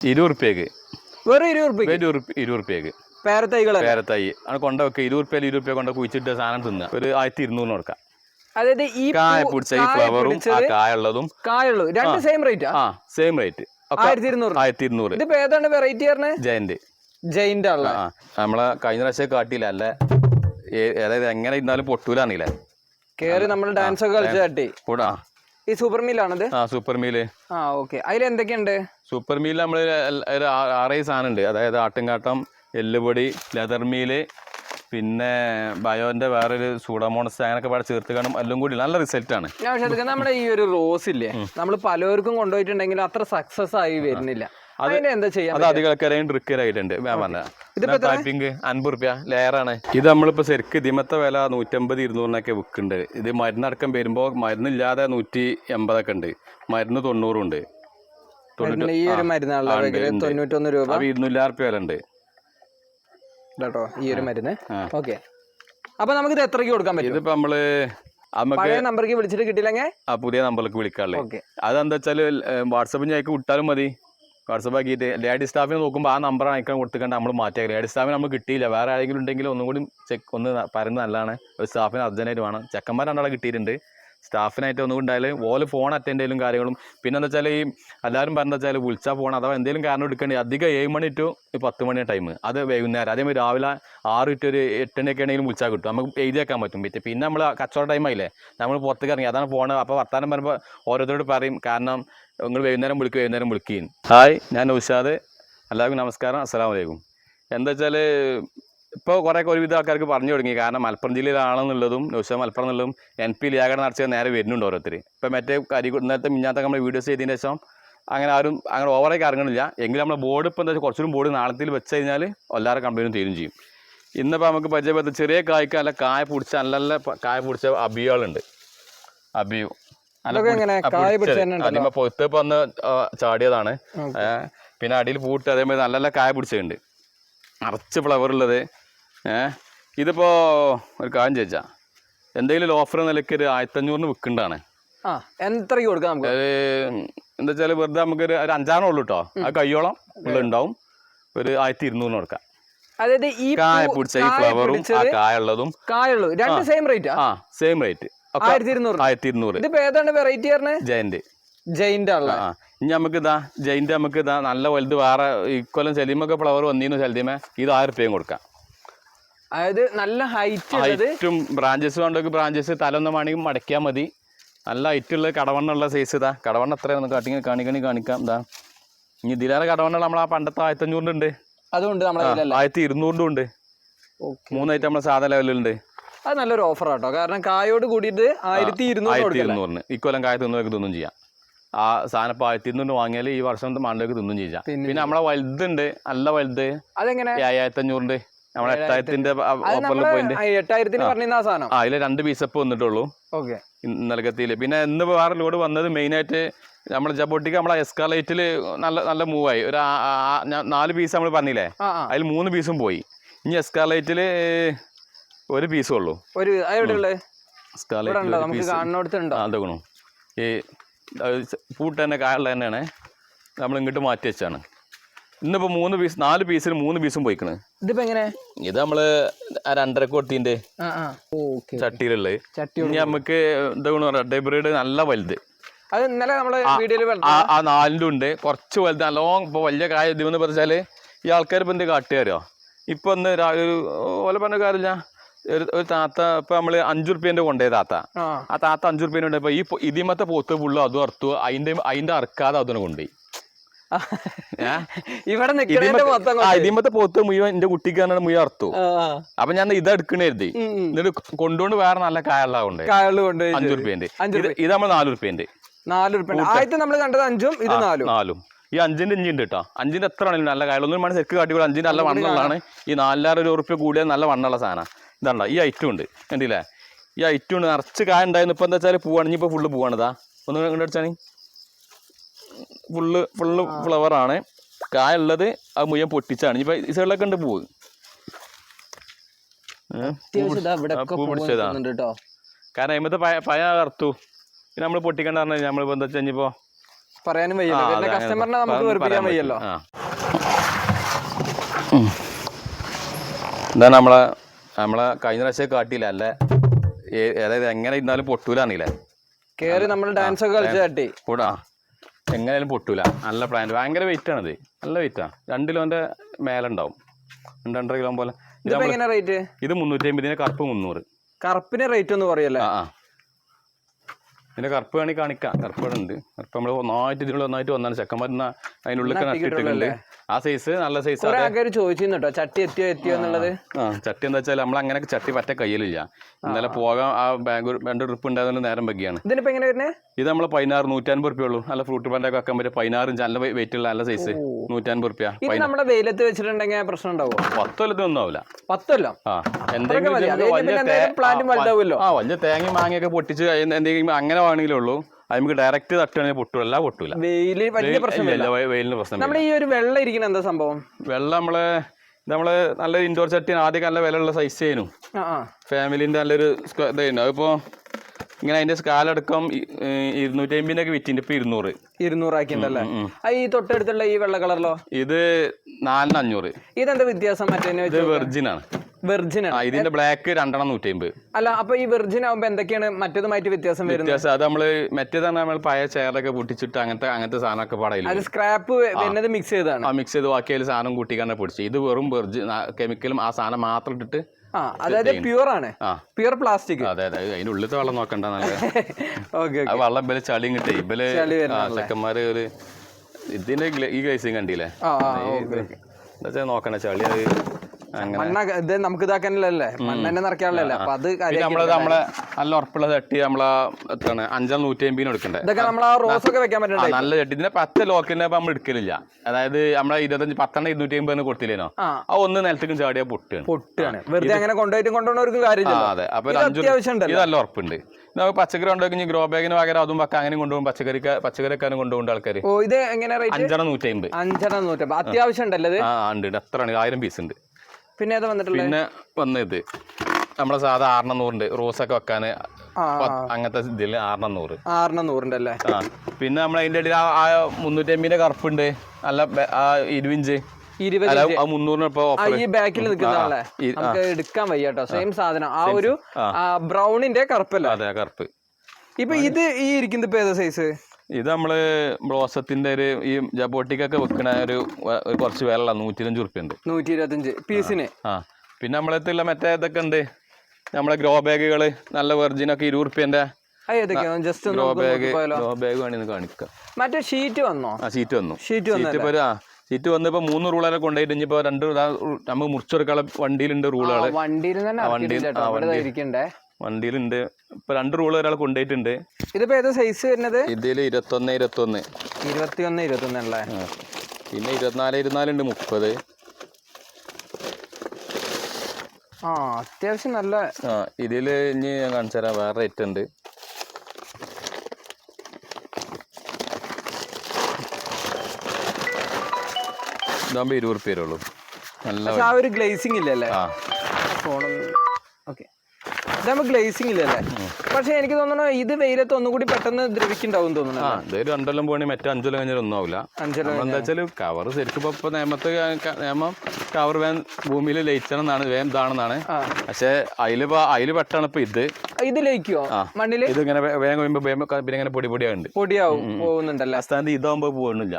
ഇരുപത് റുപ്യക്ക് വെറും ഇരുപത് റുപ്യ ഇരുപത് റുപ്യ ഇരുപത് റുപ്യക്ക് പേരത്തൈകൾ പേരത്തൈ. ആണ് കൊണ്ട വെക്കുക ഇരുപത് റുപ്യ ഇരുപത് റുപ്യ കൊണ്ട് കുഴിച്ചിട്ട് സാധനം തിന്നുക ഒരു ആയിരത്തി ഇരുന്നൂറിന് കൊടുക്കാം. അതായത് ഈ കായ പിടിച്ച ഈ ഫ്ലവറും ആ ഉള്ളതും കായുള്ളൂ രണ്ട് സെയിം റേറ്റാ ആ? സെയിം റേറ്റ് ആയിരത്തി ഇരുന്നൂറ് ആയിരത്തി ഇരുന്നൂറ് ഇതിപ്പോ ഏതാണ് വെറൈറ്റി പറഞ്ഞത് ജയന്റ്. ജയിന്റ് ഉള്ള ആ നമ്മളെ കഴിഞ്ഞ പ്രാവശ്യം കാട്ടിയില്ല? അല്ല അതായത് എങ്ങനെ ഇരുന്നാലും പൊട്ടൂലാന്നില്ല? കേറി നമ്മൾ ഡാൻസ് ഒക്കെ കളിച്ചു കാട്ടി. കൂടാ ഈ സൂപ്പർ മീൽ മീലാണത്? ആ സൂപ്പർ മീൽ. ആ ഓക്കെ. അതിൽ എന്തൊക്കെയുണ്ട്? സൂപ്പർ മീൽ നമ്മൾ ഒരു ആ- ആറേഴ് സാധനം ഉണ്ട് അതായത് ആട്ടുംകാട്ടം എല്ലുപൊടി ലെതർ മീൽ പിന്നെ ബയോന്റെ വേറൊരു സൂഡമോണസ് അങ്ങനെയൊക്കെ പാടെ ചേർത്ത് കാണും. എല്ലാം കൂടി നല്ല റിസൾട്ട് ആണ്. പക്ഷെ നമ്മുടെ ഈ ഒരു റോസ് ഇല്ലേ? നമ്മൾ പലവർക്കും കൊണ്ടുപോയിട്ടുണ്ടെങ്കിലും അത്ര സക്സസ് ആയി വരുന്നില്ല. അത് അൻപത് റുപ്യ. ലെയറാണ്. ഇത് നമ്മളിപ്പോ ശരിക്ക് ഇതിമത്തെ വില നൂറ്റമ്പത് ഇരുന്നൂറിനൊക്കെ വിൽക്കുന്നുണ്ട് ഇത് മരുന്നടക്കം വരുമ്പോൾ മരുന്നില്ലാതെ നൂറ്റി എൺപതൊക്കെ ഉണ്ട്. മരുന്ന് തൊണ്ണൂറും ഉണ്ട്. മരുന്നിന് ഈ ഒരു മരുന്നുള്ള ആ, ഉണ്ട്, ഉണ്ട്. തൊണ്ണൂറ്റൊന്ന് രൂപ. റുപ്യ വില ഉണ്ട് കേട്ടോ ഈ ഒരു മരുന്ന്? ഓക്കെ. അപ്പൊ നമുക്ക് ഇത് എത്രയ്ക്ക് കൊടുക്കാൻ പറ്റും? ഇതിപ്പോ നമ്മൾ പഴയ നമ്പർക്ക് വിളിച്ചിട്ട് കിട്ടിയില്ലെങ്കിൽ? ആ പുതിയ നമ്പറിലേക്ക് വിളിക്കാറില്ലേ അതെന്താ വെച്ചാൽ വാട്സപ്പിൽ ഞാൻ വിട്ടാലും മതി. വാട്സപ്പ് ആക്കിയിട്ട് ലേഡി സ്റ്റാഫിനെ നോക്കുമ്പോൾ ആ നമ്പർ അയക്കാൻ കൊടുത്തിട്ട് നമ്മൾ മാറ്റിയാൽ ലേഡി സ്റ്റാഫിന് നമ്മൾ കിട്ടിയില്ല. വേറെ ആരെങ്കിലും ഉണ്ടെങ്കിൽ ഒന്നും കൂടി ചെക്ക് ഒന്ന് പറയുന്നത് നല്ലതാണ്. ഒരു സ്റ്റാഫിന് അർജന്റായിട്ട് വേണം. ചെക്കന്മാർ രണ്ടാളെ കിട്ടിയിട്ടുണ്ട്. സ്റ്റാഫിനായിട്ട് ഒന്നും ഉണ്ടായാലും ഓൽ ഫോൺ അറ്റൻഡ് ചെയ്യലും കാര്യങ്ങളും. പിന്നെ എന്താ വെച്ചാൽ ഈ എല്ലാവരും പറഞ്ഞ വെച്ചാൽ വിളിച്ചാൽ ഫോൺ അഥവാ എന്തെങ്കിലും കാരണം എടുക്കേണ്ടി അധികം ഏഴ് മണി ടു പത്ത് മണി ടൈം അത് വൈകുന്നേരം. അതേമാതിരി രാവിലെ ആറ് ടു ഒരു എട്ടിനൊക്കെ ആണെങ്കിലും വിളിച്ചാൽ കിട്ടും. നമുക്ക് എഴുതി വെക്കാൻ പറ്റും. പിറ്റേ പിന്നെ നമ്മൾ കച്ചവട ടൈമായില്ലേ നമ്മൾ പുറത്തേക്ക് ഇറങ്ങി. അതാണ് ഫോൺ അപ്പോൾ വർത്താനം പറയുമ്പോൾ ഓരോരുത്തരോട് പറയും. കാരണം നിങ്ങൾ വൈകുന്നേരം വിളിക്ക് വൈകുന്നേരം വിളിക്കുകയും ഹായ് ഞാൻ ഉഷാദ് എല്ലാവർക്കും നമസ്കാരം അസ്സാം വലൈക്കും എന്താ വെച്ചാൽ ഇപ്പോൾ കുറേയൊക്കെ ഒരുവിധ ആൾക്കാർക്ക് പറഞ്ഞു തുടങ്ങി. കാരണം മലപ്പുറം ജില്ലയിലാണെന്നുള്ളതും ന്യൂസ് മലപ്പുറം എന്നുള്ളതും എൻ പി ലിയാഗഡ് നടത്തിയ നേരെ വരുന്നുണ്ട് ഓരോരുത്തർ ഇപ്പോൾ മറ്റേ കരി ഇന്നത്തെ മിഞ്ഞാത്ത നമ്മൾ വീഡിയോസ് ചെയ്തതിന് ശേഷം അങ്ങനെ ആരും അങ്ങനെ ഓവറായി ഇറങ്ങണില്ല എങ്കിലും നമ്മുടെ ബോർഡ് ഇപ്പോൾ എന്താ വെച്ചാൽ കുറച്ചുകൂടി ബോർഡ് നാളത്തിൽ വെച്ച് കഴിഞ്ഞാൽ എല്ലാവരും കമ്പനിയും തീരും ചെയ്യും. ഇന്നിപ്പോൾ നമുക്ക് പരിചയപ്പെടുത്ത. ചെറിയ കായ്ക്ക് അല്ല കായ പിടിച്ച നല്ല കായ പിടിച്ച അബികളുണ്ട് അബിയു. കായ അതിപ്പോൾ പൊത്ത് ഇപ്പൊ ഒന്ന് ചാടിയതാണ്. പിന്നെ അടിയിൽ പൂട്ട് അതേമാതിരി നല്ല നല്ല കായ പിടിച്ചിട്ടുണ്ട് നിറച്ച് ഫ്ലവർ ഉള്ളത്. ഏഹ് ഇതിപ്പോ ഒരു കാര്യം ചോദിച്ചാ എന്തെങ്കിലും ഓഫർ നിലയ്ക്ക് ഒരു ആയിരത്തഞ്ഞൂറിന് വിൽക്കണ്ടാണ്. എത്രയ്ക്ക് കൊടുക്കാം നമുക്ക്? എന്താ വെച്ചാൽ വെറുതെ നമുക്ക് ഒരു അഞ്ചാണോ ഉള്ളൂ കേട്ടോ ആ കയ്യോളം ഉള്ള ഉണ്ടാവും. ഒരു ആയിരത്തി ഇരുന്നൂറിന് കൊടുക്കാം. അതായത് ഈ കായ പിടിച്ച ഈ ഫ്ലവറും ആ പിടിച്ചത് കായ ഉള്ളതും രണ്ട് സെയിം റേറ്റ് ആ? സെയിം റേറ്റ് ആയിരത്തി ഇരുന്നൂറ് ആയിരത്തി ഇരുന്നൂറ് ഇതിപ്പോ ഏതാണ് വെറൈറ്റി പറഞ്ഞത് ജയന്റ് ജയിന്റ് ഉള്ള ആ ഇനി നമുക്ക് ഇതാ ജയിന്റ് നമുക്ക് ഇതാ നല്ല വലുത് വേറെ ഇക്കൊല്ലം സെലിമൊക്കെ ഫ്ലവർ വന്നിരുന്നു സെലിമ. ഇത് ആയിരം റുപ്യയും കൊടുക്കാം. അതായത് നല്ല ഹൈറ്റ് ഹൈറ്റും ബ്രാഞ്ചസ് വേണ്ടെങ്കിൽ ബ്രാഞ്ചസ് തലൊന്നും വേണമെങ്കിൽ മടക്കിയാൽ മതി. നല്ല ഹൈറ്റ് ഹൈറ്റുള്ള കടവണ്ണുള്ള സൈസ് ഇതാ. കടവണ്ണ എത്രയാണ് കാട്ടി കാണിക്കണി കാണിക്കാം ഇതാ. ഇനി ഇതിലേറെ കടവണ്ണ നമ്മൾ ആ പണ്ടത്തെ ആയിരത്തഞ്ഞൂറിന്റെ ഉണ്ട്. അതുകൊണ്ട് ആയിരത്തി ഇരുന്നൂറിന്റെ ഉണ്ട്. മൂന്നായിട്ട് നമ്മൾ സാധാ ലെവലിലുണ്ട് അത് നല്ലൊരു ഓഫർ ആട്ടോ കാരണം കായോട് കൂടിയിട്ട് ആയിരത്തി ഇരുന്നൂറ് ആയിരത്തി കൊടുക്കല്ലേ ഇരുന്നൂറിന്. ഇക്കൊല്ലം കായ തിന്നൊക്കെ തിന്നും ചെയ്യാം. ആ സാധനം ഇപ്പൊ ആയിരത്തി ഇരുന്നൂറ് വാങ്ങിയാൽ ഈ വർഷം മണ്ണിലേക്ക് തിന്നും ചെയ്യാം. തിന്നും പിന്നെ നമ്മളെ വലുതുണ്ട്. നല്ല വലുത്. അതെങ്ങനെ? ഏഴായിരത്തി അഞ്ഞൂറിന്റെ നമ്മളെ എട്ടായിരത്തിന്റെ ഓഫറിൽ നമ്മൾ പോയിന്റ് ആ എട്ടായിരത്തിന് പറഞ്ഞിരുന്ന ആ സാധനം? ആ അതിൽ രണ്ട് പീസപ്പ് വന്നിട്ടുള്ളൂ. ഓക്കെ. നൽകത്തിയില്ല പിന്നെ ഇന്ന് വേറെ ലോഡ് വന്നത് മെയിനായിട്ട് നമ്മളെ ജബോട്ടിക്ക് നമ്മളെ എസ്കാലേറ്റിൽ നല്ല നല്ല മൂവായി ഒരു ആ- ആ- ആ- ഞാൻ നാല് പീസ് നമ്മൾ പറഞ്ഞില്ലേ? ആ ആ. അതിൽ മൂന്ന് പീസും പോയി. ഇനി എസ്കാലേറ്റിൽ ഒരു പീസ് ഉള്ളൂ. ഒരു എവിടെ ഉള്ളത് ഇവിടെ എസ്കാലേറ്റിൽ ഉണ്ടോ? ഒരു നമുക്ക് കാണുന്നിടത്തുണ്ടോ? ഈ പൂട്ട് തന്നെ കായുള്ള തന്നെയാണ്. നമ്മൾ ഇങ്ങോട്ട് മാറ്റി വെച്ചാണ് ഇന്നിപ്പോ മൂന്ന് പീസ് നാല് പീസിൽ മൂന്ന് പീസും പോയിക്കണ്. ഇതിപ്പോ എങ്ങനെ? ഇത് നമ്മൾ രണ്ടര കൊടുത്തിന്റെ ചട്ടിയിലുള്ള ചട്ടിയിലുള്ളത്. ചട്ടി ഇനി നമുക്ക് എന്താ റെഡ് ബ്രീഡ് നല്ല വലുത്. അത് ഇന്നലെ നമ്മൾ വീഡിയോയിൽ ആ ആ നാലിന്റെ ഉണ്ട്. കുറച്ച് വലുത്. നല്ലോണം ഇപ്പോൾ വലിയ കായ ഇതെന്ന് പറഞ്ഞാൽ ഈ ആൾക്കാർ ഇപ്പം എന്ത് കാട്ടുകാരോ? ഇപ്പം ഒന്ന് ഒരു ഓല പറഞ്ഞ കാര്യമില്ല. ഒരു താത്ത ഇപ്പൊ നമ്മൾ അഞ്ചു റുപ്യന്റെ കൊണ്ടേ താത്ത. ആ. താത്ത അഞ്ചു റുപ്യേന്റെ കൊണ്ടുപോയി ഈ ഇതിമത്തെ പോത്ത് പുള്ളു അതും അറുത്തു അതിന്റെ അതിന്റെ അറുക്കാതെ അതിനെ കൊണ്ടുപോയി? ഇവിടെ ഇതിമത്തെ- പോത്ത് മുഴുവൻ എന്റെ കുട്ടിക്ക് തന്നെ മുഴുവൻ അറുത്തു. ആ. ഞാൻ ഇത് എടുക്കണേ കരുതി. ഉം, ഉം. എന്നിട്ട് കൊണ്ടുകൊണ്ട് വേറെ നല്ല കായുള്ള കൊണ്ട് കായകൾ കൊണ്ട് അഞ്ചു റുപ്യന്റെ ഇത് നമ്മൾ നാല് റുപ്യന്റെ നാല് ഉറുപ്പ്യ ആദ്യത്തെ നമ്മൾ കണ്ടത് അഞ്ചും ഇത് നാലും. നാലും. ഈ അഞ്ചിന്റെ ഇഞ്ചി ഉണ്ട് കേട്ടോ അഞ്ചിന്റെ എത്ര ആണെങ്കിലും നല്ല കാര്യം ഒന്നും വേണം ശരിക്കും കാട്ടി അഞ്ചിന്റെ നല്ല വണ്ണുള്ളതാണ് ഈ നാലായിരം ഒരു ഉറുപ്പ്യ കൂടിയ നല്ല വണ്ണുള്ള സാധനം ഇതാണ്ടോ ഈ ഐറ്റം ഉണ്ട്. കണ്ടില്ലേ? ഈ ഐറ്റം ഉണ്ട് നിറച്ച് കായ ഉണ്ടായിരുന്നു. ഇപ്പം എന്താ വെച്ചാൽ പൂവാണ്. ഇനിയിപ്പോൾ ഫുള്ള് പൂവാണിതാ ഒന്ന് കണ്ടടിച്ചാണ് ഫുള്ള് ഫുള്ള് ഫ്ലവറാണ് ആണ്. കായ ഉള്ളത് അത് മുഴുവൻ പൊട്ടിച്ചാണ്. ഇനിയിപ്പോൾ ഈ സൈഡിലൊക്കെ ഉണ്ട് പൂവ്. പൂ പൂ പിടിച്ചതാ. നിൽക്കുന്നുണ്ട് കേട്ടോ കാരണം അതിമത്തെ പയ പയ കറുത്തു പിന്നെ നമ്മൾ പൊട്ടിക്കണ്ട പറഞ്ഞു നമ്മൾ എന്താ വെച്ചാൽ ഇനിയിപ്പോൾ പറയാനും വയ്യല്ലോ. കസ്റ്റമറിനെ നമുക്ക് വെറുപ്പിക്കാൻ വയ്യല്ലോ. ഇതാണ് നമ്മളെ നമ്മളെ കഴിഞ്ഞ പ്രാവശ്യം കാട്ടിയില്ല അല്ല അതായത് എങ്ങനെ ഇരുന്നാലും പൊട്ടൂലാന്നില്ലേ കേറി നമ്മൾ ഡാൻസ് ഒക്കെ കളിച്ച് തട്ടി കൂടാ. എങ്ങനെയാലും പൊട്ടൂല. നല്ല പ്ലാൻ ഭയങ്കര വെയിറ്റ് ആണിത്. നല്ല വെയിറ്റാ രണ്ട് കിലോന്റെ മേലെ ഉണ്ടാവും. രണ്ട് രണ്ടര കിലോ പോലെ. ഇത് റേറ്റ് ഇത് മുന്നൂറ്റി അമ്പതിന് കറുപ്പ് മുന്നൂറ്. കറുപ്പിന് റേറ്റ് ഒന്ന് പറയല്ലേ ആ. ഇതിന്റെ കറുപ്പ് വേണി കാണിക്കാം. കറുപ്പ് ഉണ്ട്. കറുപ്പ് നമ്മൾ ഒന്നായിട്ട് ഇതിനുള്ള ഒന്നായിട്ട് വന്നാണ്. ചെക്കന്മാർ അതിനുള്ളിൽ നട്ടിട്ടുണ്ട് ആ സൈസ് നല്ല സൈസ് ചോദിച്ചിരുന്നു കേട്ടോ ചട്ടി എത്തിയോ എത്തിയോ എന്നുള്ളത്? ആ ചട്ടി എന്താ വെച്ചാൽ നമ്മൾ അങ്ങനെ ചട്ടി പറ്റ കയ്യിലില്ല. ഇന്നലെ പോകാൻ ആ ബാംഗ്ലൂർ രണ്ട് ട്രിപ്പ് ഉണ്ടായതുകൊണ്ട് നേരം വെക്കിയാണ് ഇതിനിപ്പോ എങ്ങനെ വരുന്നത് ഇത് നമ്മൾ പതിനാറ് നൂറ്റൻപത് റുപ്യ ഉള്ളൂ. നല്ല ഫ്രൂട്ട് പാന്റൊക്കെ വെക്കാൻ പറ്റും പതിനാറ് നല്ല വെയിറ്റ് ഉള്ള നല്ല സൈസ് നൂറ്റൻപത് റുപ്യ നമ്മുടെ വെയിലത്ത് വെച്ചിട്ടുണ്ടെങ്കിൽ പ്രശ്നം ഉണ്ടാവും? പത്ത് കൊല്ലത്തൊന്നും ആവില്ല. പത്തല്ലോ? ആ. എന്തെങ്കിലും പിന്നെ. ആ വലിയ തേങ്ങ മാങ്ങയൊക്കെ പൊട്ടിച്ച് എന്തെങ്കിലും അങ്ങനെ വേണമെങ്കിലേ ഉള്ളൂ അത് നമുക്ക് ഡയറക്റ്റ് തട്ടുകയാണെങ്കിൽ പൊട്ടൂല. പൊട്ടൂല വെയിൽ വലിയ പ്രശ്നമില്ല വെയിലിന് പ്രശ്നം നമ്മുടെ ഈ ഒരു വെള്ളം ഇരിക്കുന്ന എന്താ സംഭവം? വെള്ളം നമ്മൾ നമ്മൾ നല്ല ഇൻഡോർ ചട്ടി ആദ്യം നല്ല വില ഉള്ള സൈസ് ചെയ്യുന്നു ഫാമിലിന്റെ നല്ലൊരു ഇതായിരുന്നു അതിപ്പോ ഇങ്ങനെ അതിന്റെ സ്കാലടക്കം ഇരുന്നൂറ്റി അമ്പതിനൊക്കെ വിറ്റിന്റെ ഇപ്പൊ ഇരുന്നൂറ്. ഇരുന്നൂറാക്കിണ്ടല്ലേ ഈ തൊട്ടടുത്തുള്ള ഈ വെള്ള കളറിലോ? ഇത് നാലിന് അഞ്ഞൂറ് ഇതെന്താ വ്യത്യാസം മറ്റേ ഇത് വെർജിൻ ആണ്. വെർജിൻ ഇതിന്റെ ബ്ലാക്ക് രണ്ടെണ്ണം നൂറ്റി അമ്പത് അല്ല അപ്പൊ ഈ വെർജിൻ ആവുമ്പോ എന്തൊക്കെയാണ് മറ്റേതുമായിട്ട് വ്യത്യാസം വരുന്നത്? വ്യത്യാസം അത് നമ്മൾ മറ്റേതാണ് നമ്മൾ പഴയ ചെയറൊക്കെ പൊട്ടിച്ചിട്ട് അങ്ങനത്തെ അങ്ങനത്തെ സാധനമൊക്കെ പാടയില്ല അത് സ്ക്രാപ്പ് വരുന്നത് മിക്സ് ചെയ്തതാണ്. ആ മിക്സ് ചെയ്ത് ബാക്കി അതിൽ സാധനം കൂട്ടിക്കാണ്ട് പൊടിച്ച്. ഇത് വെറും വെർജി കെമിക്കലും ആ സാധനം മാത്രം ഇട്ടിട്ട് ആ അതായത് പ്യുവർ ആണ് ആ. Pure plastic. അതെ അതെ അതിന്റെ ഉള്ളിലത്തെ വെള്ളം നോക്കണ്ട നല്ല ഓക്കെ വെള്ളം ഇബൽ ചളിയും കിട്ടേ. ഇബൽ ചെക്കന്മാര് ഒരു ഇതിന്റെ ഈ ഗ്ലേസിങ് കണ്ടില്ലേ? നോക്കണ ചളി അത് മണ്ണ ഇത് നമുക്ക് ഇതാക്കാനല്ലേ മണ്ണെന്നെ നിറയ്ക്കാനല്ലേ അപ്പൊ അത് പിന്നെ കാര്യമാക്കി നമ്മളത് നമ്മളെ നല്ല ഉറപ്പുള്ള ചട്ടി നമ്മളെ അഞ്ചാം നൂറ്റി അമ്പതിന് എടുക്കണ്ടേ? ഇതൊക്കെ നമ്മൾ ആ റോസ് ഒക്കെ വെക്കാൻ ആ പറ്റണ്ടേ? നല്ല ചട്ടി. ഇതിന്റെ പത്ത് ലോക്കിന്റെ നമ്മൾ എടുക്കലില്ല. അതായത് നമ്മളെ ഇരുപത്തഞ്ച് പത്തെണ്ണം ഇരുന്നൂറ്റി അമ്പതിന് കൊടുത്തില്ലേനോ? ആ. ഒന്ന് നിലത്തേക്കും ചാടിയാ പൊട്ടുകയാണ്. പൊട്ടാണ് വെറുതെ അങ്ങനെ കൊണ്ടുപോയിട്ടും കാര്യമില്ല അതെ. അപ്പൊ അത്യാവശ്യം നല്ല ഉറപ്പുണ്ട്. നമുക്ക് പച്ചക്കറി ഉണ്ടാക്കി ഗ്രോ ബാഗിന് പകരം അതും വെക്കാം അങ്ങനെ കൊണ്ടുപോകും. പച്ചക്കറി പച്ചക്കറിക്കാരും കൊണ്ടുപോകുന്ന ആൾക്കാർ ഓ ഇത് എങ്ങനെ അഞ്ചെണ്ണം നൂറ്റി അമ്പത് അഞ്ചെണ്ണം നൂറ്റമ്പത്. അത്യാവശ്യം ഉണ്ടല്ലേ ആ ഉണ്ട്. എത്ര ആയിരം പീസ് ഉണ്ട്. പിന്നെ ഏതാ വന്നിട്ടുള്ളത് പിന്നെ വന്ന ഇത് നമ്മളെ സാധാ ആറെണ്ണം റോസ് ഒക്കെ വെക്കാൻ ആ അങ്ങനത്തെ ഇതിൽ ആറെണ്ണൂറ് നൂറ് ആറെണ്ണം അല്ലേ പിന്നെ നമ്മൾ അതിന്റെ ഇടയിൽ ആ മുന്നൂറ്റി അമ്പതിന്റെ കറുപ്പുണ്ട്. നല്ല ആ ഇരുവിഞ്ച്. ഈ ബാക്കിൽ നിൽക്കുന്ന നമുക്ക് എടുക്കാൻ വയ്യ കേട്ടോ. സെയിം സാധനം. ആ ഒരു ബ്രൗണിന്റെ കറുപ്പല്ല? അതെ കറുപ്പ്. ഇപ്പൊ ഇത് ഈ ഇരിക്കുന്ന ഇപ്പൊ ഏതാ സൈസ് ഇത് നമ്മൾ ബ്ലോസത്തിന്റെ ഒരു ഈ ജബോട്ടിക്കൊക്കെ വെക്കണ ഒരു കുറച്ച് വില നൂറ്റിരഞ്ച് ഉറുപ്പ്യ ഉണ്ട് നൂറ്റി ഇരുപത്തഞ്ച് പീസിന്. ആ പിന്നെ നമ്മളെത്തുള്ള മറ്റേ ഇതൊക്കെ ഉണ്ട്. നമ്മളെ ഗ്രോ ബാഗുകൾ നല്ല വെർജിനൊക്കെ ഒന്ന് ഗ്രോ ബാഗ് ഗ്രോ ബാഗ് വേണമെന്ന് കാണിക്കാം. മറ്റേ ഷീറ്റ് വന്നോ? ആ ഷീറ്റ് വന്നു. ഷീറ്റ് വന്നു ആ സീറ്റ് മൂന്ന് റൂളെ കൊണ്ടുപോയിട്ട്. ഇനിയിപ്പോ രണ്ട് നമുക്ക് മുറിച്ചെടുക്കാനുള്ള വണ്ടിയിലുണ്ട് റൂളുകൾ വണ്ടിയിൽ വണ്ടിയിലുണ്ട്. ഇപ്പൊ രണ്ട് റൂൾ ഒരാൾ കൊണ്ടുപോയിട്ടുണ്ട്. ഇതിപ്പോ ഏതാ സൈസ് വരുന്നത്? ഇതിൽ ഇരുപത്തൊന്ന് ഇരുപത്തൊന്ന്. ഇരുപത്തിയൊന്ന് ഇരുപത്തൊന്ന് അല്ലേ. പിന്നെ ഇരുപത്തിനാല് ഇരുപത്തിനാലുണ്ട് മുപ്പത്. ആ അത്യാവശ്യം നല്ല ആ ഇതിൽ ഇനി ഞാൻ കാണിച്ചു തരാം. വേറെ റേറ്റ് ഉണ്ട്. ഇതാകുമ്പോ ഇരുപത് റുപ്യ വരുള്ളൂ. നല്ല ആ ഒരു ഗ്ലേസിംഗ് ഇല്ലല്ലേ ആ. ഫോണൊന്നും ഓക്കെ ഇതാകുമ്പോ ഗ്ലേസിംഗ് ഇല്ലല്ലേ പക്ഷെ എനിക്ക് തോന്നുന്നു ഇത് വെയിലത്ത് ഒന്നുകൂടി പെട്ടെന്ന് ദ്രവിക്കുണ്ടാവും തോന്നുന്നു ആ ഇത് രണ്ടെല്ലാം പോകണേ മറ്റേ അഞ്ചെല്ലാം കഴിഞ്ഞാൽ ഒന്നും ആവില്ല. എന്താ വെച്ചാൽ കവർ ശരിക്കും ഇപ്പൊ- നിയമത്ത് നിയമം കവർ വേൻ ഭൂമിയിൽ ലയിച്ചണമെന്നാണ് വേം ഇതാണെന്നാണ്. പക്ഷെ അതിൽ അതിൽ പെട്ടാണ് ഇപ്പൊ ഇത്. ഇത് ലയിക്കോ. മണ്ണിൽ? ഇത് ഇങ്ങനെ വേഗം കഴിയുമ്പോ പിന്നെ ഇങ്ങനെ പൊടി പൊടിയാവുണ്ട്. പൊടിയാവും പോകുന്നുണ്ടല്ലോ? അസ്ഥാനത്ത് സ്ഥാനത്ത് ഇതാവുമ്പോ പോകുന്നില്ല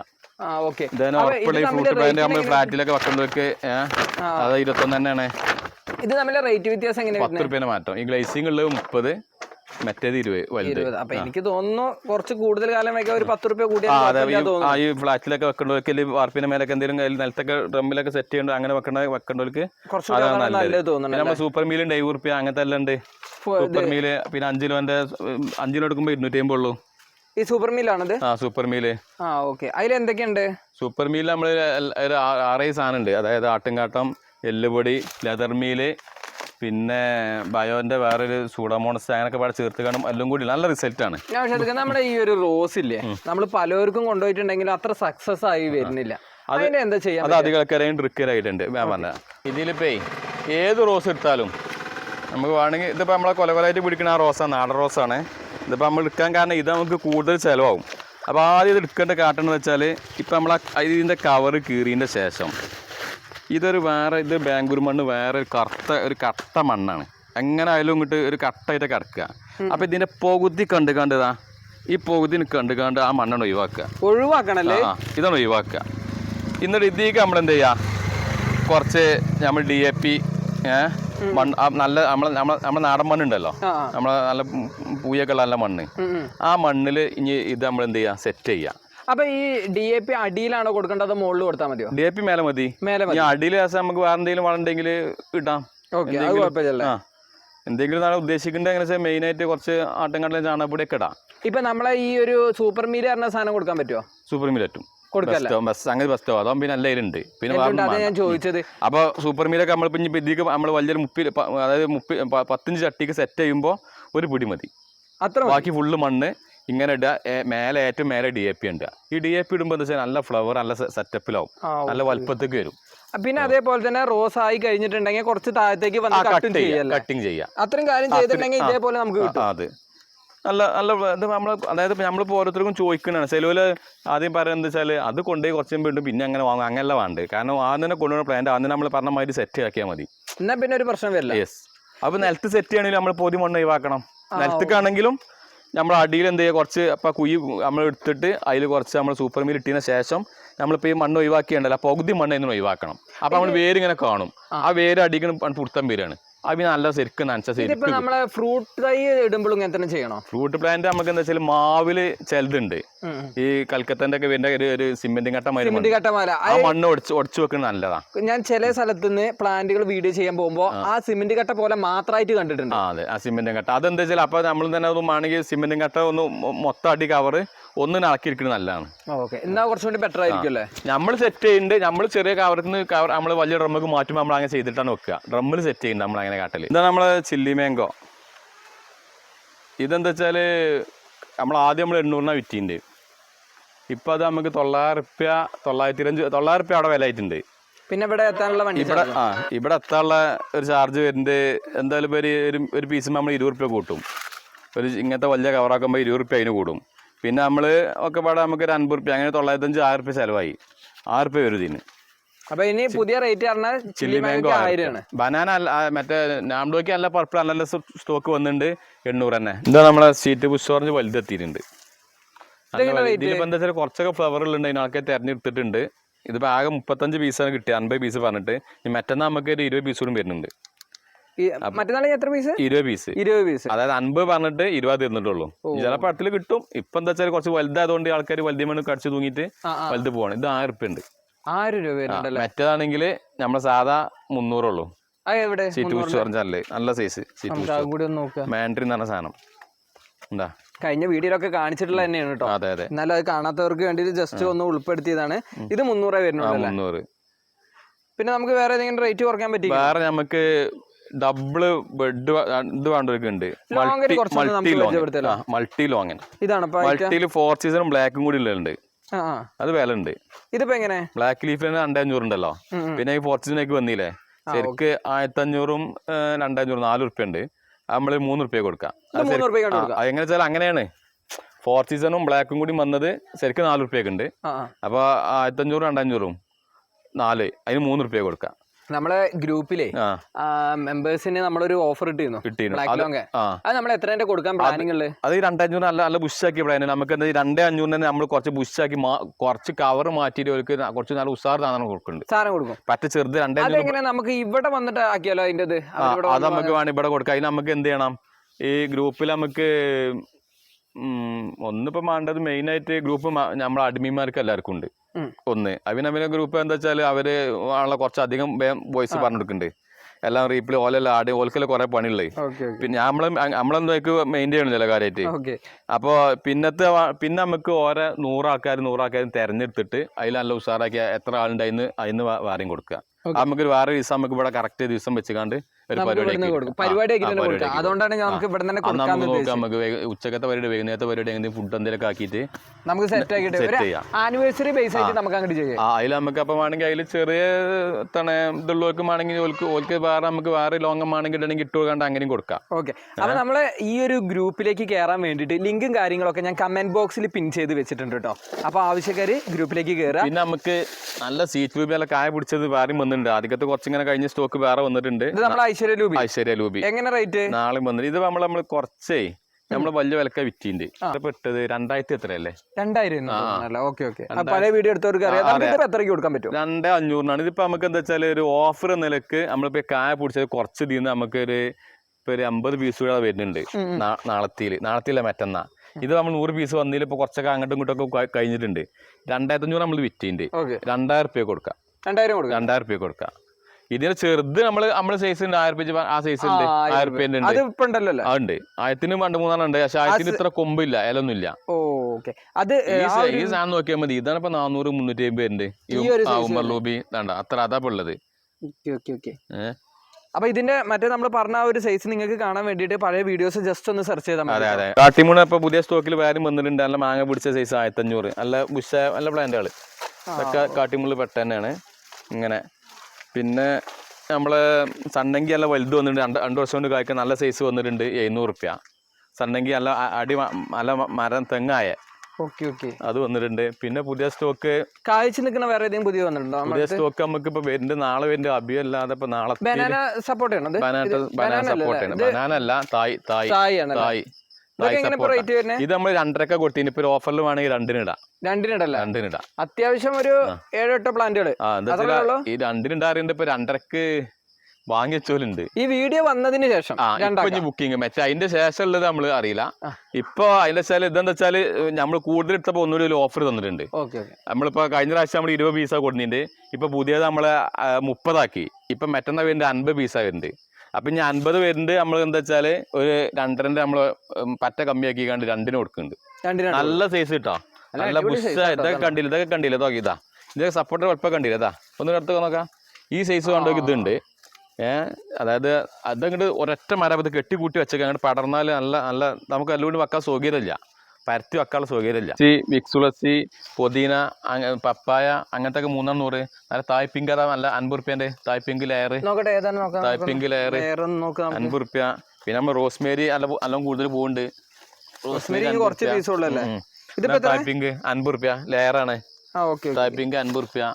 ഫ്രൂട്ട് നമ്മൾ ഫ്ലാറ്റിലൊക്കെ വെക്കുന്നതൊക്കെ അത് ഇരുപത്തൊന്ന് തന്നെയാണ്. ഇത് തമ്മിലെ റേറ്റ് വ്യത്യാസം എങ്ങനെയാണ് പത്ത് റുപ്യേനെ മാറ്റം. ഈ ഗ്ലേസിംഗ് ഉള്ളത് മുപ്പത് മറ്റേത് ഇരുപത് വലുത്. അപ്പൊ എനിക്ക് തോന്നുന്നു കുറച്ച് കൂടുതൽ കാലം വയ്ക്കാൻ ഒരു പത്ത് റുപ്യ കൂടിയാ ഈ ഫ്ലാറ്റിലൊക്കെ വെക്കേണ്ടവർക്ക് വാർപ്പിന് വാർപ്പിന്റെ മേലൊക്കെ എന്തെങ്കിലും നിലത്തൊക്കെ ഡ്രമ്മിലൊക്കെ സെറ്റ് ചെയ്യണ്ട അങ്ങനെ വെക്കണ്ട വെക്കേണ്ടവർക്ക് നമ്മൾ സൂപ്പർ മീൽ ഉണ്ട് എഴുപത് റുപ്യ അങ്ങനത്തെ എല്ലാം ഉണ്ട്. സൂപ്പർ മീൽ പിന്നെ അഞ്ച് കിലോന്റെ അഞ്ച് കിലോ എടുക്കുമ്പോൾ ഇരുന്നൂറ്റി അമ്പത് ഉള്ളൂ. ഈ സൂപ്പർ മില്ലാണിത് ആ സൂപ്പർ മീൽ ആ ഓക്കെ അതിൽ എന്തൊക്കെയുണ്ട്? സൂപ്പർ മീൽ നമ്മൾ ഒരു ആ- ആറേഴ് സാധനം ഉണ്ട് അതായത് ആട്ടുംകാട്ടം എല്ലുപൊടി ലെതർ മീൽ പിന്നെ ബയോന്റെ വേറൊരു സൂഡമോണസ് അങ്ങനെയൊക്കെ പാടെ ചേർത്ത് കാണും. എല്ലാം കൂടി നല്ല റിസൾട്ട് ആണ്. പക്ഷെ നമ്മുടെ ഈ ഒരു റോസ് ഇല്ലേ? നമ്മൾ പലർക്കും കൊണ്ടുപോയിട്ടുണ്ടെങ്കിൽ അത്ര സക്സസ് ആയി വരുന്നില്ല. അതിന്റെ എന്താ ചെയ്യാം അത് അധികം ആൾക്കാരെയും ട്രിക്കറായിട്ടുണ്ട് ഞാൻ പറഞ്ഞ ഇതിലിപ്പേ ഏത് റോസ് എടുത്താലും നമുക്ക് വേണമെങ്കിൽ ഇതിപ്പോൾ നമ്മളെ കൊല കൊലയായിട്ട് പിടിക്കുന്ന ആ റോസാണ് നാടൻ റോസാണ് ഇതിപ്പോൾ നമ്മൾ എടുക്കാൻ കാരണം ഇത് നമുക്ക് കൂടുതൽ ചിലവാകും. അപ്പോൾ ആദ്യം ഇത് എടുക്കേണ്ട കാട്ടെന്ന് വെച്ചാൽ ഇപ്പം നമ്മൾ ഇതിന്റെ കവർ കീറിയതിന്റെ ശേഷം ഇതൊരു വേറെ ഇത് ബാംഗ്ലൂർ മണ്ണ് വേറെ ഒരു കറുത്ത ഒരു കട്ട മണ്ണാണ്. എങ്ങനെ ആയാലും ഇങ്ങോട്ട് ഒരു കട്ടായിട്ട് കിടക്കുക. അപ്പോൾ ഇതിന്റെ പകുതി കണ്ട് കണ്ടതാ ഈ പകുതി കണ്ട് കണ്ട് ആ മണ്ണാണ് ഒഴിവാക്കുക. ഒഴിവാക്കണല്ലേ? ആ ഇതാണ് ഒഴിവാക്കുക. എന്നിട്ട് ഇതിലേക്ക് നമ്മൾ എന്ത് ചെയ്യുക? കുറച്ച് നമ്മൾ ഡി എ പി മണ്ണ് നല്ല നമ്മൾ നമ്മളെ നമ്മുടെ നാടൻ മണ്ണുണ്ടല്ലോ. നമ്മളെ നല്ല പൂയൊക്കെ ഉള്ള നല്ല മണ്ണ്. ആ മണ്ണിൽ ഇനി ഇത് നമ്മൾ എന്ത് ചെയ്യുക? സെറ്റ് ചെയ്യുക. അപ്പൊ ഈ ഡി എ പി അടിയിലാണോ കൊടുക്കേണ്ടത്? മുകളിൽ കൊടുത്താൽ മതിയോ? ഡി എ പി മേലെ മതി. മേലെ മതി. അടിയിൽ നമുക്ക് വേറെ എന്തെങ്കിലും വളണ്ടെങ്കിൽ ഇടാം. ഓക്കെ അത് എന്തെങ്കിലും- നാളെ ഉദ്ദേശിക്കേണ്ടത് എങ്ങനെ വെച്ചാൽ മെയിനായിട്ട് കുറച്ച് ആട്ടങ്കടലും ചാണകപ്പൊടി ഒക്കെ ഇടാം. ഇപ്പൊ നമ്മളെ ഈ ഒരു സൂപ്പർ മീൽ പറഞ്ഞ സാധനം കൊടുക്കാൻ പറ്റുമോ സൂപ്പർ മീൽ പറ്റും. അങ്ങനെ ബസ്റ്റോ അതാവും പിന്നെ നല്ല ഉണ്ട് പിന്നെ അതാ ഞാൻ ചോദിച്ചത്. അപ്പോൾ സൂപ്പർ മീലൊക്കെ നമ്മൾ പിന്നെ ഇതിക്ക് നമ്മൾ വലിയൊരു മുപ്പി അതായത് മുപ്പി പത്തഞ്ച് ചട്ടിക്ക് സെറ്റ് ചെയ്യുമ്പോൾ ഒരു പിടി മതി. അത്ര ബാക്കി ഫുള്ള് മണ്ണ് ഇങ്ങനെ ഇടുക മേലെ ഏറ്റവും മേലെ ഡി എ പി ഉണ്ട് ഈ ഡി എ പി ഇടുമ്പോൾ എന്താ വെച്ചാൽ നല്ല ഫ്ലവർ നല്ല സെറ്റപ്പിലാവും നല്ല വലുപ്പത്തേക്ക് വരും. പിന്നെ അതേപോലെ തന്നെ റോസ് ആയി കഴിഞ്ഞിട്ടുണ്ടെങ്കിൽ കുറച്ച് താഴത്തേക്ക് വന്ന് കട്ടിംഗ് ചെയ്യാം കട്ടിങ് ചെയ്യാം. അത്രയും കാര്യം ചെയ്തിട്ടുണ്ടെങ്കിൽ ഇതേപോലെ നമുക്ക് കിട്ടും. അത്. നല്ല നല്ല ഇത് നമ്മൾ അതായത് നമ്മൾ ഇപ്പോൾ ഓരോരുത്തർക്കും ചോദിക്കുന്നതാണ് ചിലവിൽ ആദ്യം പറയുന്നത് വെച്ചാൽ അത് കൊണ്ടുപോയി കുറച്ച് വീണ്ടും പിന്നെ അങ്ങനെ വാങ്ങും അങ്ങനെയല്ല വേണ്ടത്. കാരണം ആദ്യം തന്നെ കൊണ്ടുപോകുന്ന പ്ലാന്റ് ആദ്യം നമ്മൾ പറഞ്ഞ മാതിരി സെറ്റ് ആക്കിയാൽ മതി. എന്നാൽ പിന്നെ ഒരു പ്രശ്നം വരില്ല. യെസ് അപ്പോൾ നിലത്ത് സെറ്റ് ചെയ്യണമെങ്കിൽ നമ്മൾ പൊതി മണ്ണ് ഒഴിവാക്കണം. നിലത്തേക്കാണെങ്കിലും നമ്മൾ അടിയിൽ എന്ത് ചെയ്യുക? കുറച്ച് അപ്പം കുഴി നമ്മൾ എടുത്തിട്ട് അതിൽ കുറച്ച് നമ്മൾ സൂപ്പർ മീൽ ഇട്ടതിന് ശേഷം നമ്മളിപ്പോൾ ഈ മണ്ണ് ഒഴിവാക്കിയുണ്ടല്ലോ പകുതി മണ്ണ് ഇതിന് ഒഴിവാക്കണം. അപ്പോൾ നമ്മൾ വേര് ഇങ്ങനെ കാണും. ആ. വേര് അടിക്കണം പുറത്തം വരികയാണ് അത് നല്ല ശരിക്കും ഇതിപ്പോ നമ്മളെ ഫ്രൂട്ട് തൈ ഇടുമ്പോഴും ഇങ്ങനെ തന്നെ ചെയ്യണോ? ഫ്രൂട്ട് പ്ലാന്റ് നമുക്ക് എന്താ വെച്ചാൽ മാവിൽ ചിലതുണ്ട്. ഉം. ഈ കൽക്കത്തന്റെ ഒക്കെ വരുന്ന ഒരു ഒരു സിമെന്റും. കട്ടമാല ആ മണ്ണ് ഒടിച്ച് ഒടിച്ചു വെക്കുന്നത് നല്ലതാ. ഞാൻ ചില സ്ഥലത്ത് നിന്ന് പ്ലാന്റുകൾ വീഡിയോ ചെയ്യാൻ പോകുമ്പോൾ ആ. സിമെന്റ് കട്ട പോലെ മാത്രമായിട്ട് കണ്ടിട്ടുണ്ട്. അതെ. ആ സിമെന്റും കട്ട. അതെന്താ വെച്ചാൽ അപ്പൊ നമ്മൾ തന്നെ അത് വേണമെങ്കിൽ സിമെന്റും കട്ട ഒന്ന് മൊത്തം അടി കവറ് ഒന്ന് ഇളക്കിയിരിക്കുന്നത് നല്ലതാണ്. ഓക്കെ. എന്നാ കുറച്ചുകൂടി ബെറ്റർ ആയിരിക്കും അല്ലേ നമ്മൾ സെറ്റ് ചെയ്യുന്നുണ്ട് നമ്മൾ ചെറിയ കവറിൽ നിന്ന് കവർ നമ്മൾ വലിയ ഡ്രമ്മക്ക് മാറ്റുമ്പോൾ നമ്മൾ അങ്ങനെ ചെയ്തിട്ടാണ് വെക്കുക. ഡ്രമ്മിൽ സെറ്റ് ചെയ്യുന്നുണ്ട് നമ്മൾ അങ്ങനെ കാട്ടൽ ഇതാണ് നമ്മൾ ചില്ലി മാങ്കോ ഇതെന്താ വെച്ചാൽ നമ്മൾ ആദ്യം നമ്മൾ എണ്ണൂറിനാണ് വിറ്റിന്റെ ഇപ്പം അത് നമുക്ക് തൊള്ളായിരം റുപ്യ തൊള്ളായിരത്തി ഇരുപഞ്ച് തൊള്ളായിരം റുപ്യ അവിടെ വില ആയിട്ടുണ്ട് പിന്നെ ഇവിടെ എത്താനുള്ള വണ്ടി ഇവിടെ ആ ഇവിടെ എത്താനുള്ള ഒരു ചാർജ് വരുന്നുണ്ട്. എന്തായാലും ഇപ്പോൾ ഒരു ഒരു ഒരു പീസ് നമ്മൾ ഇരുപത് റുപ്യ കൂട്ടും. ഒരു ഇങ്ങനത്തെ വലിയ കവറാക്കുമ്പോൾ ഇരുപത് റുപ്യ അതിന് കൂടും. പിന്നെ നമ്മൾ ഒക്കെ പാടെ നമുക്ക് ഒരു അൻപത് റുപ്യ അങ്ങനെ തൊള്ളായിരത്തഞ്ച് ആറ് റുപ്യ ചിലവായി. ആറ് റുപ്യ വരും ഇതിന്. അപ്പൊ ഇനി പുതിയ റേറ്റ് പറഞ്ഞാൽ ചില്ലി മാംഗോ ആയിരമാണ്. ബനാന അല്ല മറ്റേ നാംഡോക്ക് നല്ല പർപ്പിൾ നല്ല സ്റ്റോക്ക് വന്നിട്ടുണ്ട് എണ്ണൂറ് തന്നെ. എന്താ നമ്മളെ സീറ്റ് പുഷ് ഓറഞ്ച് വലുതെത്തിയിട്ടുണ്ട്. ഇതിലിപ്പോൾ എന്താ വെച്ചാൽ കുറച്ചൊക്കെ ഫ്ലവറുകളുണ്ട് ഉണ്ട് ആൾക്കാർ തിരഞ്ഞെടുത്തിട്ടുണ്ട്. ഇതിപ്പോ ആകെ മുപ്പത്തഞ്ച് പീസാണ് കിട്ടിയത് അൻപത് പീസ് പറഞ്ഞിട്ട്. മറ്റന്നാൾ നമുക്ക് ഒരു ഇരുപത് പീസ് കൂടി വരുന്നുണ്ട്. മറ്റന്നാൾ എത്ര പീസ് ഇരുപത് പീസ് ഇരുപത് പീസ് അതായത് അൻപത് പറഞ്ഞിട്ട് ഇരുപത് തന്നിട്ടുള്ളൂ. ചിലപ്പോൾ അടുത്തിൽ കിട്ടും. ഇപ്പൊ എന്താ വെച്ചാൽ കുറച്ച് വലുതായതുകൊണ്ട് ആൾക്കാർ വലുതി മണ്ണ് കടിച്ചു തൂങ്ങിയിട്ട് ആ വലുത് പോവാണ്. ഇത് ആയിരം ഉറുപ്പ ഉണ്ട്. ആയിരം രൂപ മറ്റേതാണെങ്കിൽ നമ്മളെ സാധാ മുന്നൂറുള്ളൂ നല്ല സൈസ് സീറ്റ് നമുക്ക് അതും കൂടി ഒന്ന് നോക്കുക മാൻഡ്രി എന്ന് പറഞ്ഞ സാധനം. എന്താ കഴിഞ്ഞ വീഡിയോയിലൊക്കെ കാണിച്ചിട്ടുള്ള തന്നെയാണ് കേട്ടോ അതെ അതെ. എന്നാലും അത് കാണാത്തവർക്ക് വേണ്ടി ജസ്റ്റ് ഒന്ന് ഉൾപ്പെടുത്തിയതാണ്. ഇത് മുന്നൂറേ വരുന്നുള്ളൂ മുന്നൂറ്. പിന്നെ നമുക്ക് വേറെ ഏതെങ്കിലും റേറ്റ് കുറയ്ക്കാൻ പറ്റും വേറെ നമുക്ക് ഡബിൾ ബെഡ് ഇത് വേണ്ടവർക്ക് ഉണ്ട് Long ഒരു കുറച്ചൊന്ന് നമുക്ക് പരിചയപ്പെടുത്തല്ലോ. മൾട്ടി ലോങ് ഇതാണ് മൾട്ടിയിൽ ഫോർ സീസണും ബ്ലാക്കും കൂടി ആ അത് വില ഉണ്ട് ഇതിപ്പോ എങ്ങനെ? ബ്ലാക്ക് ലീഫിന് രണ്ടേ അഞ്ഞൂറ് ഉണ്ടല്ലോ. പിന്നെ ഈ ഫോർച്യൂണേക്ക് വന്നില്ലേ? ശരിക്ക് ആയിരത്തി അഞ്ഞൂറും രണ്ടഞ്ഞൂറും നാല് ഉറുപ്പ്യ ഉണ്ട് നമ്മൾ മൂന്ന് ഉറുപ്പ്യ കൊടുക്കാം. എങ്ങനെ വെച്ചാൽ അങ്ങനെയാണ്. ഫോർ സീസണും ബ്ലാക്കും കൂടി വന്നത് ശരിക്കും നാല് ഉറുപ്പ്യൊക്കെ ഉണ്ട് അപ്പോൾ ആയിരത്തഞ്ഞൂറും രണ്ടഞ്ഞൂറും നാല് അതിന് മൂന്ന് ഉറുപ്പ്യ കൊടുക്കാം. നമ്മളെ ഗ്രൂപ്പിലെ മെമ്പേഴ്സിന് നമ്മളൊരു ഓഫർ ഇട്ടിരുന്നു. അത് നമ്മൾ എത്ര കൊടുക്കാൻ പ്ലാനിങ് ഉള്ളത് അത് ഈ രണ്ടഞ്ഞൂറ് നല്ല നല്ല ബുഷാക്കി പ്ലാൻ നമുക്ക് എന്താ രണ്ടേ അഞ്ഞൂറിന് തന്നെ നമ്മൾ കുറച്ച് ബുഷാക്കി ആക്കി കുറച്ച് കവർ മാറ്റിയിട്ട് അവർക്ക് കുറച്ച് നല്ല ഉഷാർ സാധനം കൊടുക്കുന്നുണ്ട്. സാധനം കൊടുക്കും. പറ്റ ചെറുത് രണ്ടേ അഞ്ഞൂറ് നമുക്ക് ഇവിടെ വന്നിട്ട് ആക്കിയാലോ അതിന്റെ അത് നമുക്ക് വേണം ഇവിടെ കൊടുക്കാം. അതിന് നമുക്ക് എന്ത് ചെയ്യണം? ഈ ഗ്രൂപ്പിൽ നമുക്ക് ഉം, ഒന്നിപ്പം മെയിൻ ആയിട്ട് ഗ്രൂപ്പ് നമ്മളെ അഡ്മിമാർക്ക് എല്ലാവർക്കും ഉണ്ട്. ഒന്ന് അഭിനവിന ഗ്രൂപ്പ് എന്താ വെച്ചാൽ അവർ ആണല്ലോ കുറച്ചധികം വോയിസ് പറഞ്ഞു കൊടുക്കുന്നുണ്ട് എല്ലാം റീപ്ലേ ഓലെല്ലാം ആടി ഓൽക്കെല്ലാം കുറെ പണിയുള്ളത് പിന്നെ നമ്മളെ നമ്മളെന്തൊക്കെ മെയിൻ ചെയ്യണില്ല കാര്യമായിട്ട് അപ്പൊ അപ്പോൾ പിന്നത്തെ പിന്നെ നമുക്ക് ഓരോ നൂറാൾക്കാർ നൂറാൾക്കാരും തിരഞ്ഞെടുത്തിട്ട് അതിൽ നല്ല ഉഷാറാക്കി എത്ര ആളുണ്ടായിന്ന് അതിന് വാരം കൊടുക്കുക. നമുക്ക് വേറെ ദിവസം നമുക്ക് ഇവിടെ കറക്റ്റ് ദിവസം വെച്ചുകാണ്ട് അതുകൊണ്ടാണ് നമുക്ക് ഇവിടെ തന്നെ നോക്കാം നമുക്ക് ഉച്ചക്കത്തെ പരിപാടി വൈകുന്നേരത്തെ പരിപാടി എന്തെങ്കിലും ഫുഡ് എന്തെങ്കിലും ആക്കിയിട്ട് നമുക്ക് സെറ്റ് ആക്കിയിട്ട് ആനിവേഴ്സറി ബേസ് ആയിട്ട് നമുക്ക് അങ്ങോട്ട് ചെയ്യാം. അതിൽ നമുക്ക് അപ്പം വേണമെങ്കിൽ അതിൽ ചെറിയ തണ ഇതുള്ളവർക്കും ആണെങ്കിൽ ഓൽക്ക് ഓൽക്ക് വേറെ നമുക്ക് വേറെ ലോങ്ങം ആണെങ്കിൽ ഇടണമെങ്കിൽ ഇട്ട് കൊടുക്കാണ്ട് അങ്ങനെയും കൊടുക്കാം. ഓക്കെ അപ്പം നമ്മൾ ഈ ഒരു ഗ്രൂപ്പിലേക്ക് കയറാൻ വേണ്ടിയിട്ട് ലിങ്കും കാര്യങ്ങളൊക്കെ ഞാൻ കമന്റ് ബോക്സിൽ പിൻ ചെയ്ത് വെച്ചിട്ടുണ്ട് കേട്ടോ അപ്പോൾ ആവശ്യക്കാര് ഗ്രൂപ്പിലേക്ക് കയറാം പിന്നെ നമുക്ക് നല്ല സീറ്റ് നല്ല കായ പിടിച്ചത് വേറെയും വന്നിട്ടുണ്ട്. ആദ്യത്തെ കുറച്ചിങ്ങനെ കഴിഞ്ഞ സ്റ്റോക്ക് വേറെ വന്നിട്ടുണ്ട്. നമ്മൾ ഐശ്വര്യ ലൂബി? ഐശ്വര്യ ലൂബി. എങ്ങനെ റേറ്റ്? നാളെ വന്നിട്ട് ഇത് നമ്മൾ നമ്മൾ കുറച്ചേ നമ്മൾ വലിയ വിലക്ക വിറ്റിണ്ട്. പെട്ടത് രണ്ടായിരത്തി എത്രയല്ലേ? രണ്ടായിരം ഓക്കെ ഓക്കെ. പഴയ വീഡിയോ എടുത്തവർക്ക് അറിയാം. എത്രയ്ക്ക് കൊടുക്കാൻ പറ്റും? രണ്ട് അഞ്ഞൂറിനാണ്. ഇതിപ്പോ നമുക്ക് എന്താ വെച്ചാൽ ഒരു ഓഫർ നിലയ്ക്ക് നമ്മളിപ്പോ കായ പിടിച്ചത് കുറച്ച് തീന്ന് നമുക്ക് ഒരു ഇപ്പൊ ഒരു അമ്പത് പീസ് കൂടെ വരുന്നുണ്ട്. നാളത്തിൽ നാളത്തില്ല മറ്റന്നാ. ഇത് നമ്മൾ നൂറ് പീസ് വന്നതിൽ ഇപ്പൊ കുറച്ചൊക്കെ അങ്ങോട്ടും ഇങ്ങോട്ടും ഒക്കെ കഴിഞ്ഞിട്ടുണ്ട്. രണ്ടായിരത്തി അഞ്ഞൂറ് നമ്മൾ വിറ്റിണ്ട്. രണ്ടായിരം റുപ്യ കൊടുക്കാം. രണ്ടായിരം കൊടുക്കാം. രണ്ടായിരം റുപ്യ കൊടുക്കാം. ഇതിന് ചെറുത് നമ്മൾ നമ്മൾ സൈസ് ഉണ്ട്. ആയിരം ആ സൈസ് ഉണ്ട്. ആയിരം ഉണ്ട്. അത് ഇപ്പൊ ഉണ്ടല്ലോ അല്ലേ? അതുണ്ട്. ആയത്തിന് രണ്ട് മൂന്നെണ്ണം ഉണ്ട്. പക്ഷെ ആയത്തിന് ഇത്ര കൊമ്പില്ല. ഇലൊന്നുമില്ല ഓക്കെ. അത് ഈ സാധനം നോക്കിയാൽ മതി. ഇതാണ് ഇപ്പൊ നാനൂറ് മുന്നൂറ്റി അമ്പത് ഉണ്ട് ഉമ്മർ വേണ്ട അത്ര അതാ ഉള്ളത്. അപ്പൊ ഇതിന്റെ മറ്റേ നമ്മൾ പറഞ്ഞ ആ ഒരു സൈസ് നിങ്ങൾക്ക് കാണാൻ വേണ്ടിയിട്ട് പഴയ വീഡിയോസ് ജസ്റ്റ് ഒന്ന് സെർച്ച് ചെയ്താൽ അതെ മതി അതെ. കാട്ടിമൂണ് ഇപ്പൊ പുതിയ സ്റ്റോക്കിൽ വേറെ വന്നിട്ടുണ്ട്. നല്ല മാങ്ങ പിടിച്ച സൈസ് ആയിരത്തഞ്ഞൂറ്. നല്ല ബുഷ നല്ല പ്ലാന്റുകൾ ഇതൊക്കെ കാട്ടിമുള്ളിൽ പെട്ട തന്നെയാണ് ഇങ്ങനെ പിന്നെ നമ്മൾ സണ്ണങ്കി നല്ല വലുത് വന്നിട്ടുണ്ട്. രണ്ട് രണ്ട് വർഷം കൊണ്ട് കായ്ക്കാൻ നല്ല സൈസ് വന്നിട്ടുണ്ട്. എഴുന്നൂറ് റുപ്യ സണ്ണങ്കി നല്ല അടി നല്ല മരം തെങ്ങായ. Okay okay. അത് വന്നിട്ടുണ്ട്. പിന്നെ പുതിയ സ്റ്റോക്ക് കാഴ്ച നിൽക്കുന്ന വേറെ ഏതെങ്കിലും പുതിയ വന്നിട്ടുണ്ടോ? പുതിയ സ്റ്റോക്ക് നമുക്ക് ഇപ്പൊ വരുന്നുണ്ട്. നാളെ വരുന്നുണ്ട്. അഭിയല്ലാതെ ഇപ്പൊ നാളെ ബനാന സപ്പോർട്ട് ചെയ്യണം ബനാന ബനാന സപ്പോർട്ട് ചെയ്യണം. ബനാന അല്ല തായ് തായ് തായ്. ഇത് നമ്മൾ രണ്ടരക്ക കൊട്ടി ഇപ്പൊ ഓഫറിൽ വേണമെങ്കിൽ രണ്ടിനിടാം. രണ്ടിനിടല്ല? രണ്ടിനിടാം. അത്യാവശ്യം ഒരു ഏഴെട്ട് പ്ലാന്റുകൾ? ഈ രണ്ടിനിടാറുണ്ട് ഇപ്പൊ രണ്ടരക്ക് വാങ്ങിച്ചോലുണ്ട് ഈ വീഡിയോ വന്നതിന് ശേഷം ബുക്കിംഗ് മറ്റേ അതിന്റെ ശേഷം ഉള്ളത് നമ്മൾ അറിയില്ല. ഇപ്പൊ അതിന്റെ വെച്ചാൽ ഇതെന്താ വെച്ചാൽ നമ്മൾ കൂടുതൽ എടുത്തപ്പോ ഒന്നുകൂടി ഒരു ഓഫർ തന്നിട്ടുണ്ട്. നമ്മളിപ്പോ കഴിഞ്ഞ പ്രാവശ്യം നമ്മൾ ഇരുപത് പീസാ കൊടുത്തിട്ടുണ്ട് ഇപ്പൊ പുതിയത് നമ്മൾ മുപ്പതാക്കി. ഇപ്പൊ മറ്റന്നാ വരുന്നത് അൻപത് പീസ വരുന്നുണ്ട് അപ്പൊ ഇനി അൻപത് പേരുണ്ട് നമ്മൾ എന്താ വെച്ചാൽ ഒരു രണ്ടരന്റെ നമ്മൾ പറ്റ കമ്മിയാക്കി കണ്ട് രണ്ടിന് കൊടുക്കുന്നുണ്ട്. നല്ല സൈസ് കിട്ടോ? നല്ല ബുഷ് ഇതൊക്കെ കണ്ടില്ല ഇതൊക്കെ കണ്ടില്ല? ഇതൊക്കെ ഇതാ. ഇതൊക്കെ സപ്പോർട്ടർ കുഴപ്പം കണ്ടില്ല ഇതാ. ഒന്ന് എടുത്ത് നോക്കാം. ഈ സൈസ് കണ്ടോ ഇതുണ്ട്. ഏഹ് അതായത് അതങ്ങോട്ട് ഒരൊറ്റ മരം അത് കെട്ടിക്കൂട്ടി വെച്ചേക്കാം. അങ്ങോട്ട് പടർന്നാൽ നല്ല നല്ല നമുക്ക് അല്ലുകൊണ്ട് വെക്കാൻ സൗകര്യമില്ല. പരത്തി വെക്കാനുള്ള സൗകര്യമില്ല. സി മിക്സ് തുളസി പുതിന പപ്പായ അങ്ങനത്തെ ഒക്കെ മൂന്നാം നൂറ്. നല്ല തായ്പിങ്ക് അതാ നല്ല അൻപത് റുപ്യന്റെ തായ്പിങ്ക് ലെയർ തായ്പിങ്ക് ലെയർ. അൻപത് റുപ്യ. പിന്നെ നമ്മൾ റോസ്മേരി നല്ല നല്ല കൂടുതൽ പോകുന്നുണ്ട് റോസ്മേരി കുറച്ച് പീസ് ഉള്ളല്ലേ ഉം. ഇതിപ്പോ എത്ര? തായ് പിങ്ക് അൻപത് റുപ്യ. ലെയറാണ്. ആ തായ്പിങ്ക് അൻപത് റുപ്യ.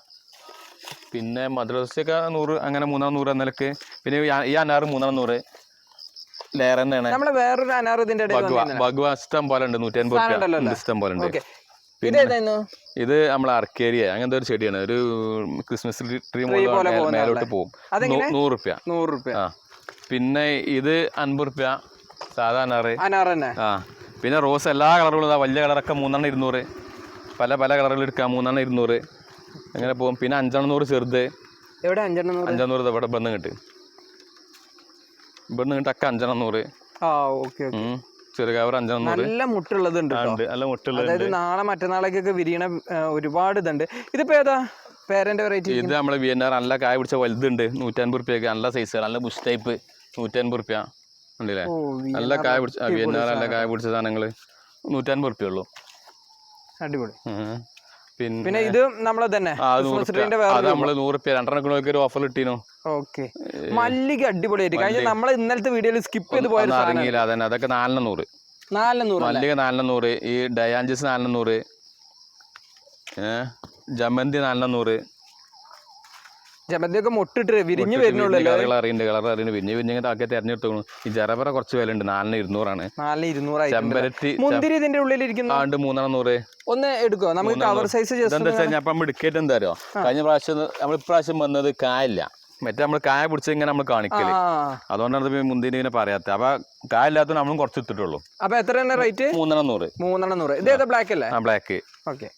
പിന്നെ മദ്രസയൊക്കെ നൂറ് അങ്ങനെ മൂന്നാം നൂറ് നിലയ്ക്ക് പിന്നെ ഈ ഈ അനാറ് മൂന്നാം നൂറ്. ലെയർ തന്നെയാണ് നമ്മളെ വേറൊരു അനാർ ഇതിന്റെ ഭഗവ ഇഷ്ടം പോലെ ഉണ്ട്. നൂറ്റി അൻപത് സാധനം ഇഷ്ടം പോലെ ഉണ്ട്. ഇത് നമ്മളെ അർക്കേരിയ അങ്ങനത്തെ ഒരു ചെടിയാണ്. ഒരു ക്രിസ്മസ് ട്രീ മേലോട്ട് പോകും? നൂറ് റുപ്യ നൂറ് റുപ്യ ആ. പിന്നെ ഇത് അൻപത് റുപ്യ സാധാ അനാറ്. അനാറ് തന്നെ. ആ. പിന്നെ റോസ് എല്ലാ കളറുകളും വലിയ കളറൊക്കെ മൂന്നെണ്ണം ഇരുന്നൂറ്. പല പല കളറുകൾ എടുക്കാം. മൂന്നെണ്ണം ഇരുന്നൂറ്. അങ്ങനെ പോകും. പിന്നെ അഞ്ചെണ്ണം നൂറ് ചെറുത്. എവിടെ? അഞ്ചെണ്ണം നൂറ് അഞ്ചെണ്ണം നൂറ് ഇവിടെ ബന്ധം കിട്ട് ഇവിടുന്ന് കിട്ടൊക്കെ അഞ്ചെണ്ണം നൂറ് ആ ഓക്കെ. ചെറുകാവർ അഞ്ചെണ്ണം നൂറ് നല്ല മുട്ടുള്ളത് ഉണ്ട് നല്ല മുട്ടുള്ളത് അതായത് നാളെ മറ്റന്നാളേക്കൊക്കെ വിരിയണ ഒരുപാട് ഇതുണ്ട്. ഇതിപ്പോ ഏതാ? പേരന്റെ വെറൈറ്റി ഇത് നമ്മളെ വിയന്നാർ നല്ല കായ പിടിച്ച വലുതുണ്ട്. നൂറ്റൻപത് റുപ്യക്ക് നല്ല സൈസ് നല്ല ബുഷ് ടൈപ്പ് നൂറ്റൻപത് റുപ്യ ഉണ്ടല്ലേ? നല്ല കായ പിടിച്ച ആ, വിയന്നാർ നല്ല കായ പിടിച്ച സാധനങ്ങൾ. നൂറ്റൻപത് റുപ്യ ഉള്ളൂ. അടിപൊളി. പിന്നെ ഇത് നമ്മളെ തന്നെ നമ്മൾ നൂറ് റുപ്യ രണ്ടെണ്ണം ഒരു ഓഫർ കിട്ടീനോ ഓക്കെ. മല്ലിക അടിപൊളിയായിട്ട് കഴിഞ്ഞ നമ്മളെ ഇന്നലത്തെ വീഡിയോയിൽ സ്കിപ്പ് ചെയ്ത് പോയ ഒരു സാധനം. ഇറങ്ങിയില്ല അതന്നെ. അതൊക്കെ നാലെണ്ണം നൂറ്. മല്ലിക നാലെണ്ണം നൂറ്. ഈ ഡയാഞ്ചസ് നാലെണ്ണം നൂറ്. ജമന്തി നാലെണ്ണം നൂറ്. ജമന്തിയൊക്കെ മുട്ടിട്ട് വിരിഞ്ഞു വരുന്നുള്ളൂ അറിയുന്നുണ്ട് കളർ അറിയുന്നുണ്ട്. പിന്നെ പിന്നെ ആക്കി തെരഞ്ഞെടുത്തു ഈ ജറബറ കുറച്ച് വില ഉണ്ട് നാലിന് ഇരുന്നൂറാണ്. നാലിന് ഇരുന്നൂറായി ചെമ്പരത്തി മുന്തിരി ഇതിന്റെ ഉള്ളിൽ ഇരിക്കുന്നു ആണ്ട് മൂന്നെണ്ണം നൂറ്. ഒന്ന് എടുക്കോ? നമുക്ക് കവർ സൈസ് ജസ്റ്റ് വെച്ചാൽ നമ്മൾ എടുക്കേറ്റ് എന്താ അറിയോ കഴിഞ്ഞ പ്രാവശ്യം നമ്മൾ ഇപ്രാവശ്യം വന്നത് കായില്ല. മറ്റേ നമ്മൾ കായ പിടിച്ച് ഇങ്ങനെ നമ്മൾ കാണിക്കൽ. അതുകൊണ്ടാണ് ഇത് മുന്തിരി ഇങ്ങനെ പറയാത്തത് അപ്പൊ കായ ഇല്ലാത്ത നമ്മളും കുറച്ച് ഇട്ടിട്ടുള്ളൂ. അപ്പൊ എത്ര തന്നെ റേറ്റ് മൂന്നെണ്ണം നൂറ്. മൂന്നെണ്ണം നൂറ്. ഇതേതാ ബ്ലാക്ക് അല്ലേ? ആ ബ്ലാക്ക് ഓക്കെ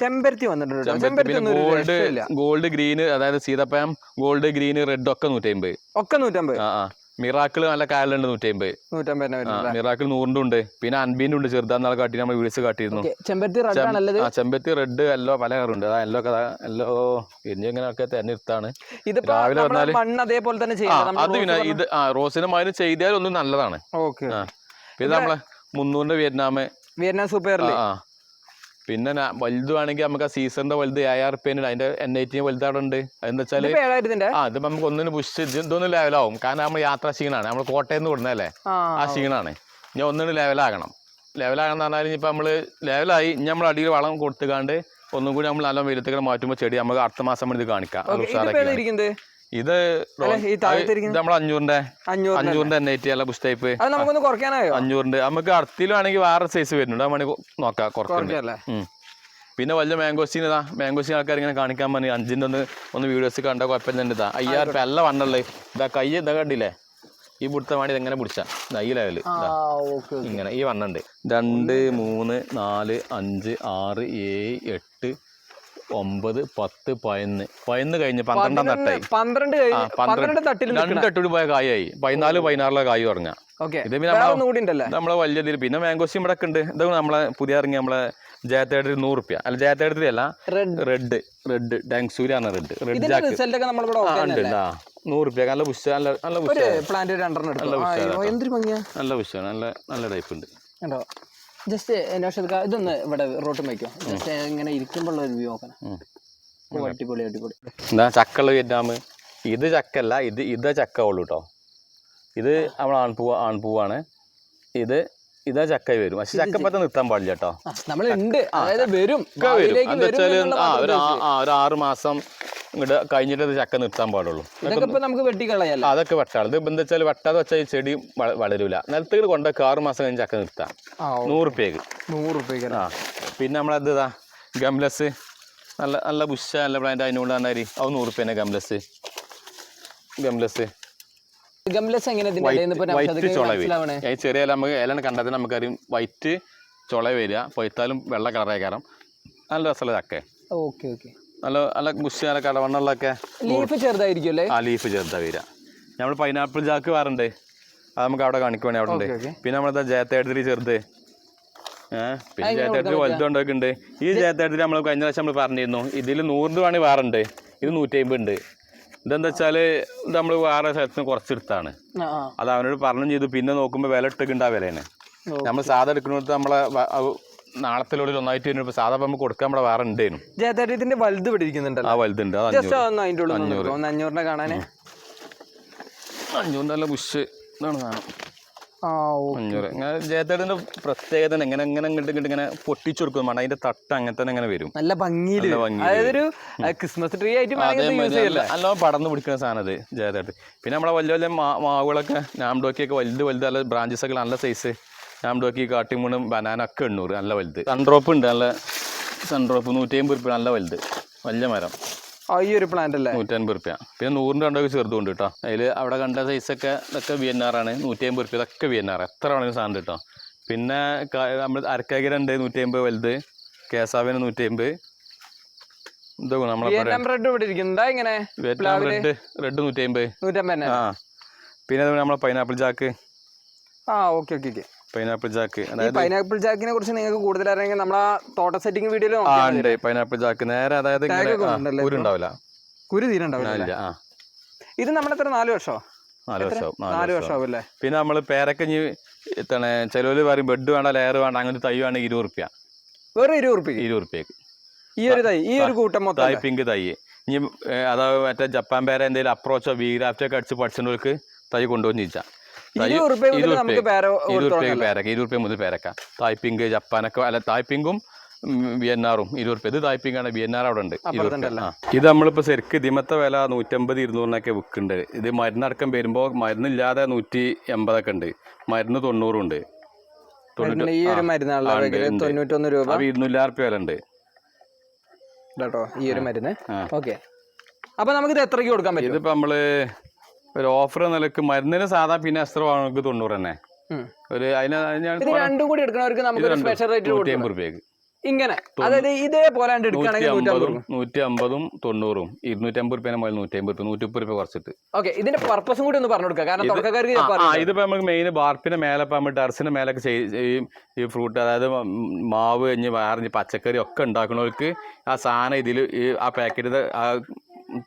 ചെമ്പരത്തി വന്നിട്ടുണ്ട്. ചെമ്പരത്തി പിന്നെ ഗോൾഡ് ഗ്രീൻ അതായത് സീതപ്പഴം ഗോൾഡ് ഗ്രീൻ റെഡ് ഒക്കെ നൂറ്റമ്പത്. ഒക്കെ നൂറ്റമ്പത്. ആ മിറാക്കിൾ നല്ല കാലുണ്ട് നൂറ്റമ്പത്. നൂറ്റമ്പത് മിറാക്കിൾ നൂറിന്റെ ഉണ്ട്. പിന്നെ അൻപീന്റെ ഉണ്ട് ചെറുതാന്നാൾ കാട്ടി നമ്മൾ വിളിച്ച് കാട്ടിയിരുന്നു. ചെമ്പരത്തി റെഡ് ആണല്ലേ ആ ചെമ്പത്തി റെഡ് എല്ലോ പല കളറുണ്ട്. ആ എല്ലോ ഒക്കെ യെല്ലോ ഇങ്ങനെയൊക്കെ തെരഞ്ഞെടുത്താണ്. ഇർത്താണ് രാവിലെ വന്നാൽ അതേപോലെ തന്നെ അത് പിന്നെ ഇത് ആ റോസിന് മാതിരി ചെയ്താൽ ഒന്നും നല്ലതാണ്. ഓക്കെ. പിന്നെ നമ്മളെ മുന്നൂറിന്റെ വിയറ്റ്നാമ്. വിയറ്റ്നാം സൂപ്പർ ആ. പിന്നെ ന- വലുത് വേണമെങ്കിൽ നമുക്ക് ആ സീസണിന്റെ വലുത് ഏഴായിരം റുപ്യന് അതിന്റെ എൻ ഐ വലുത് അവിടെ ഉണ്ട്. അതെന്താ വെച്ചാൽ ഇതിപ്പോ ആ ഇത് നമുക്ക് ഒന്നിന് പുഷ് ഇതൊന്നും ലെവലാവും കാരണം നമ്മൾ യാത്ര ക്ഷീണാണ്. നമ്മൾ കോട്ടയം നിന്ന് ആ ക്ഷീണാണ്. ഞാൻ ഒന്നിന് ലെവലാകണം ലെവലാകണം എന്ന് പറഞ്ഞാൽ ഇനിയിപ്പോൾ നമ്മൾ ലെവലായി ഇനി നമ്മൾ അടിയിൽ വളം കൊടുത്തുകാണ്ട് ഒന്നും കൂടി നമ്മൾ നല്ല വെയിലത്തേക്ക് മാറ്റുമ്പോൾ ചെടി നമുക്ക് അടുത്ത മാസം ഇത് കാണിക്കാം. ഇത് അല്ല നമ്മൾ അഞ്ഞൂറിന്റെ അഞ്ഞൂറ് അഞ്ഞൂറിന്റെ എൻ ഐ ടി അല്ല ബുഷ് ടൈപ്പ് നമുക്കൊന്ന് കുറയ്ക്കാനായോ? അഞ്ഞൂറിന്റെ. നമുക്ക് അടുത്തിലാണെങ്കിൽ വേറെ സൈസ് വരുന്നുണ്ട്. അത് നോക്കാം കുറയ്ക്കാം. പിന്നെ വലിയ മാംഗോസ്റ്റീൻ ഇതാ. മാംഗോസ്റ്റീൻ ആൾക്കാർ ഇങ്ങനെ കാണിക്കാൻ പറഞ്ഞു. അഞ്ചിന്റെ ഒന്ന് ഒന്ന് വീഡിയോസ് കണ്ട കുഴപ്പമില്ല ഇതാ അയ്യായിരം റുപ്യ നല്ല വണ്ണുള്ളത് ഇതാ കൈ ഇതാ കണ്ടില്ലേ? ഈ പിടുത്ത വേണ്ടി ഇതെങ്ങനെ പിടിച്ച? ഈ ലെവൽ ഇങ്ങനെ ഈ വണ്ണുണ്ട്. രണ്ട് മൂന്ന് നാല് അഞ്ച് ആറ് ഏഴ് എട്ട് ഒമ്പത് പത്ത് പതിനൊന്ന്. പതിനൊന്ന് കഴിഞ്ഞ് പന്ത്രണ്ടാം തട്ടായി. പന്ത്രണ്ട് പന്ത്രണ്ട്. തട്ടിൽ രണ്ട് തട്ടിൽ പോയ കായായി. പതിനാല് പതിനാറിലെ കായ് പറഞ്ഞ. ഇത് പിന്നെ നമ്മളെ വലിയ ഇതിൽ പിന്നെ മാംഗോസ് ഇവിടെ ഉണ്ട്. ഇത് നമ്മളെ പുതിയ ഇറങ്ങി നമ്മളെ ജയത്തേടത്തിൽ നൂറ് റുപ്യ. അല്ല ജയത്തേടത്തിൽ അല്ല റെഡ് റെഡ് ഡാങ്സൂരിയാണ് റെഡ് റെഡ് ജാക്ക് നൂറ് റുപ്യ. നല്ല പുഷ് നല്ല നല്ല പുഷ് പ്ലാന്റ് രണ്ടെണ്ണം നല്ല പുഷ് നല്ല പുഷ് നല്ല നല്ല ടൈപ്പ് ഉണ്ട്. ജസ്റ്റ് നൗഷദ് ഇതൊന്ന് ഇവിടെ റോട്ടും വയ്ക്കോ ജസ്റ്റ് ഇങ്ങനെ ഇരിക്കുമ്പോൾ ഒരു വ്യൂ നോക്കണം. അടിപൊളി അടിപൊളി. എന്താ ചക്കൾ വിയറ്റ്നാം? ഇത് ചക്കല്ല ഇത് ഇത് ചക്ക ഉള്ളൂ കേട്ടോ ഇത് നമ്മൾ ആൺപൂവ് ആൺപൂവാണ് ഇത് ഇതാ ചക്ക വരും. പക്ഷെ ചക്ക പറ്റ നിർത്താൻ പാടില്ല കേട്ടോ. നമ്മളുണ്ട്. അതായത് വരും. ഒരു ആറ് മാസം ഇങ്ങോട്ട് കഴിഞ്ഞിട്ട് ചക്ക നിർത്താൻ പാടുള്ളൂ. നമുക്ക് വെട്ടിക്കളയല്ല അതൊക്കെ വെട്ടാണ് ഇത് എന്താ വെച്ചാൽ വെട്ടാതെ വെച്ചാൽ ഈ ചെടി വളരൂല. നിലത്തേക്ക് കൊണ്ടൊക്കെ ആറ് മാസം കഴിഞ്ഞ് ചക്ക നിർത്താം. നൂറുപ്യക്ക് നൂറുപ്യക്ക് നൂറ് റുപ്യക്ക് നൂറ് റുപ്യക്ക് ആ പിന്നെ നമ്മളത് ഇതാ ഗംലസ്. നല്ല നല്ല ബുഷ നല്ല പ്ലാന്റ് അതിനോട് തന്നെ അത് നൂറ് റുപ്യനെ ഗംലസ്. ഗംലസ്. വൈറ്റ് നൗഷദ്ക്ക് ചുള മനസ്സിലാവണേ വരും ഈ ചെറിയ നമുക്ക് ഇല കണ്ടതിന് നമുക്കറിയും വൈറ്റ് ചുള വരിക പൊയ്ത്താലും വെള്ള കളറായി കാരണം നല്ല രസമുള്ള ചക്ക ഓക്കെ ഓക്കെ. നല്ല നല്ല ബുഷ് നല്ല കടവണ്ണുള്ളതൊക്കെ ലീഫ് ചെറുതായിരിക്കും അല്ലേ ആ ലീഫ് ചേർത്താ വരിക. നമ്മൾ പൈനാപ്പിൾ ജാക്ക് വേറുണ്ട്. അത് നമുക്ക് അവിടെ കാണിക്കുവാണെ അവിടെ ഉണ്ട് പിന്നെ നമ്മളെന്താ ജയത്തേടത്തിരി ചെറുത്. ഏഹ് പിന്നെ ജയത്തേടത്തിൽ വലുതുകൊണ്ടൊക്കെ ഉണ്ട് ഈ ജയത്തേടത്തിൽ നമ്മൾ കഴിഞ്ഞ പ്രാവശ്യം നമ്മൾ പറഞ്ഞിരുന്നു. ഇതിൽ നൂറ് വേണമെങ്കിൽ വേറുണ്ട്. ഇത് നൂറ്റി അമ്പത് ഉണ്ട് ഇതെന്താ വെച്ചാൽ നമ്മൾ വേറെ സ്ഥലത്ത് നിന്ന് കുറച്ചെടുത്താണ്. അത് അവനോട് പറഞ്ഞു ചെയ്തു. പിന്നെ നോക്കുമ്പോൾ വില ഇട്ടൊക്കെ ആ വിലേനെ നമ്മൾ സാധനം എടുക്കുന്നിടത്ത് നമ്മളെ നാളത്തിലുള്ളിൽ ഒന്നായിട്ട് വരുമ്പോൾ സാധാ പമ്പ് നമുക്ക് കൊടുക്കാൻ നമ്മളെ വേറെ ഉണ്ടായിരുന്നു ഇതിന്റെ വലുത് പിടിക്കുന്നുണ്ടല്ലോ? ആ വലുതുണ്ട്. അത് ജസ്റ്റ് അഞ്ഞൂറ്. ഒന്ന് അതിന്റെ ഉള്ളിൽ നിന്ന് നോക്കാം. അഞ്ഞൂറിന്റെ കാണാനേ. അഞ്ഞൂറ് നല്ല ബുഷ് ഇതാണ് സാധനം. അഞ്ഞൂറ് ജയത്തേടന്റെ പ്രത്യേകത എങ്ങനെ എങ്ങനെ ഇങ്ങോട്ട് ഇങ്ങോട്ട് ഇങ്ങനെ പൊട്ടിച്ചു കൊടുക്കും വേണം അതിന്റെ തട്ട് അങ്ങനെ തന്നെ ഇങ്ങനെ വരും. നല്ല ഭംഗി അതായതൊരു അതായത് ക്രിസ്മസ് ട്രീ ആയിട്ട് നല്ല പടന്ന് പിടിക്കുന്ന സാധനം അത് ജയതേട്ട് പിന്നെ നമ്മളെ വലിയ വലിയ മാവുകളൊക്കെ നാംഡോക്കിയൊക്കെ വലുത് വലുത് നല്ല ബ്രാഞ്ചസ് ഒക്കെ നല്ല സൈസ് നാംഡോക്കി കാട്ടിമൂണും ബനാന ഒക്കെ എണ്ണൂറ് നല്ല വലുത്. സൺഡ്രോപ്പ് ഉണ്ട് നല്ല സൺഡ്രോപ്പ് നൂറ്റി അമ്പത് റുപ്യ നല്ല വലുത്. വലിയ മരം. ഈ ഒരു പ്ലാന്റ് അല്ലേ? നൂറ്റൻപത് റുപ്യ. പിന്നെ നൂറിന്റെ രണ്ടൊക്കെ ചെറുതുണ്ട് കേട്ടോ അതിൽ അവിടെ കണ്ട സൈസൊക്കെ ഇതൊക്കെ വി എൻ ആർ ആണ്. നൂറ്റി അമ്പത് റുപ്യ. ഇതൊക്കെ വി എൻ ആർ എത്ര വേണമെങ്കിലും സാധനം കേട്ടോ പിന്നെ നമ്മൾ അരക്കാക്കി രണ്ട് നൂറ്റി അമ്പത് വലുത്. കേസാവിന് നൂറ്റി അമ്പത് ഇതൊക്കെ നമ്മളെ വിയറ്റ്നാം റെഡ് ഇവിടെ ഇരിക്കുന്നുണ്ടാ. ഇങ്ങനെ റെഡ് റെഡ് നൂറ്റി അമ്പത് നൂറ്റമ്പത്. ആ. പിന്നെ നമ്മളെ പൈനാപ്പിൾ ജാക്ക് ആ okay okay okay. Pineapple jack അതായത് പൈനാപ്പിൾ ജാക്കിനെ കുറിച്ച് നിങ്ങൾക്ക് കൂടുതൽ അറിയാമെങ്കിൽ നമ്മളെ തോട്ട സെറ്റിംഗ് വീഡിയോയിൽ ആ ഉണ്ട്. പൈനാപ്പിൾ ജാക്ക് നേരെ അതായത് ഉണ്ടാവില്ല. കുരു തീരുണ്ടാവില്ല ഇല്ല ഇത് ഇത് നമ്മളെത്ര നാല് വർഷമോ നാല് വർഷമാവും നാല് നാല് വർഷമാവും അല്ലേ പിന്നെ നമ്മൾ പേരക്കഞ്ഞ് എത്താണ് ചിലവർ പറയും ബെഡ് വേണ്ട ലെയർ വേണ്ട അങ്ങനെ തൈ വേണമെങ്കിൽ ഇരുപത് റുപ്യ. വേറെ ഇരുപത് റുപ്യ ഇരുപത് റുപ്യക്ക്. ഈ ഒരു തൈ ഈ ഒരു കൂട്ടം മൊത്തം തൈ പിങ്ക് തൈ. ഇനി അതാ മറ്റേ ജപ്പാൻ പേര എന്തെങ്കിലും അപ്രോച്ചോ വീഗ്രാഫ്റ്റോ ഒക്കെ അടിച്ച് പഠിച്ചവർക്ക് തൈ കൊണ്ടുപോയി ചോദിച്ചാൽ ഇരുപത് പേരക്ക ഇരുപത് റുപ്യ മുതൽ പേരക്ക. തായ് പിങ്ക് ജപ്പാനൊക്കെ അല്ല തായ് പിങ്കും വിയന്നാറും ഇരുപത് റുപ്യ ഇത് തായ് പിങ്കാണ് വിയന്നാർ അവിടെ ഉണ്ട്. ഇത് നമ്മളിപ്പോൾ ശരിക്കും ഇതിമത്തെ വില നൂറ്റമ്പത് ഇരുന്നൂറിനൊക്കെ വിൽക്കുന്നുണ്ട്. ഇത് മരുന്നടക്കം വരുമ്പോൾ മരുന്നില്ലാതെ നൂറ്റി എൺപതൊക്കെ ഉണ്ട്. മരുന്ന് തൊണ്ണൂറും ഉണ്ട്. തൊണ്ണൂറ്റി ഈ ഒരു മരുന്നാണല്ലോ തൊണ്ണൂറ്റൊന്ന് രൂപ. വില ഉണ്ട്. കേട്ടോ ഈ ഒരു മരുന്ന്. ഓക്കെ. അപ്പൊ നമുക്ക് ഇത് എത്രയ്ക്ക് കൊടുക്കാൻ പറ്റും? ഇതിപ്പോ നമ്മൾ ഒരു ഓഫർ നിലയ്ക്ക് മരുന്നിന് സാധാ പിന്നെ എത്ര വാങ്ങുന്നത് തൊണ്ണൂറ് തന്നെ. ഒരു അതിന് രണ്ടും കൂടി എടുക്കണവർക്ക് നമുക്ക് സ്പെഷ്യൽ റേറ്റ് നൂറ്റി അമ്പത് റുപ്യക്ക്. ഇങ്ങനെ. അതായത് ഇതേപോലെ നൂറ്റി അമ്പതും തൊണ്ണൂറും ഇരുന്നൂറ്റി അമ്പത് രൂപ മുതൽ നൂറ്റി അമ്പത് റുപ്യ നൂറ്റി മുപ്പത് റുപ്യ കുറച്ചിട്ട്. ഓക്കെ ഇതിന്റെ പർപ്പസും കൂടി ഒന്ന് പറഞ്ഞു കൊടുക്കുക. കാരണം തുടക്കക്കാർക്ക്. ഇതിപ്പോ നമുക്ക് മെയിൻ ബാർപ്പിന്റെ മേലെ നമ്മൾ ടെറസിന്റെ മേലൊക്കെ ഈ ഫ്രൂട്ട് അതായത് മാവ് കഴിഞ്ഞ് വാറഞ്ഞ് പച്ചക്കറി ഒക്കെ ഉണ്ടാക്കുന്നവർക്ക് ആ സാധനം ഇതിൽ ആ പാക്കറ്റ് ആ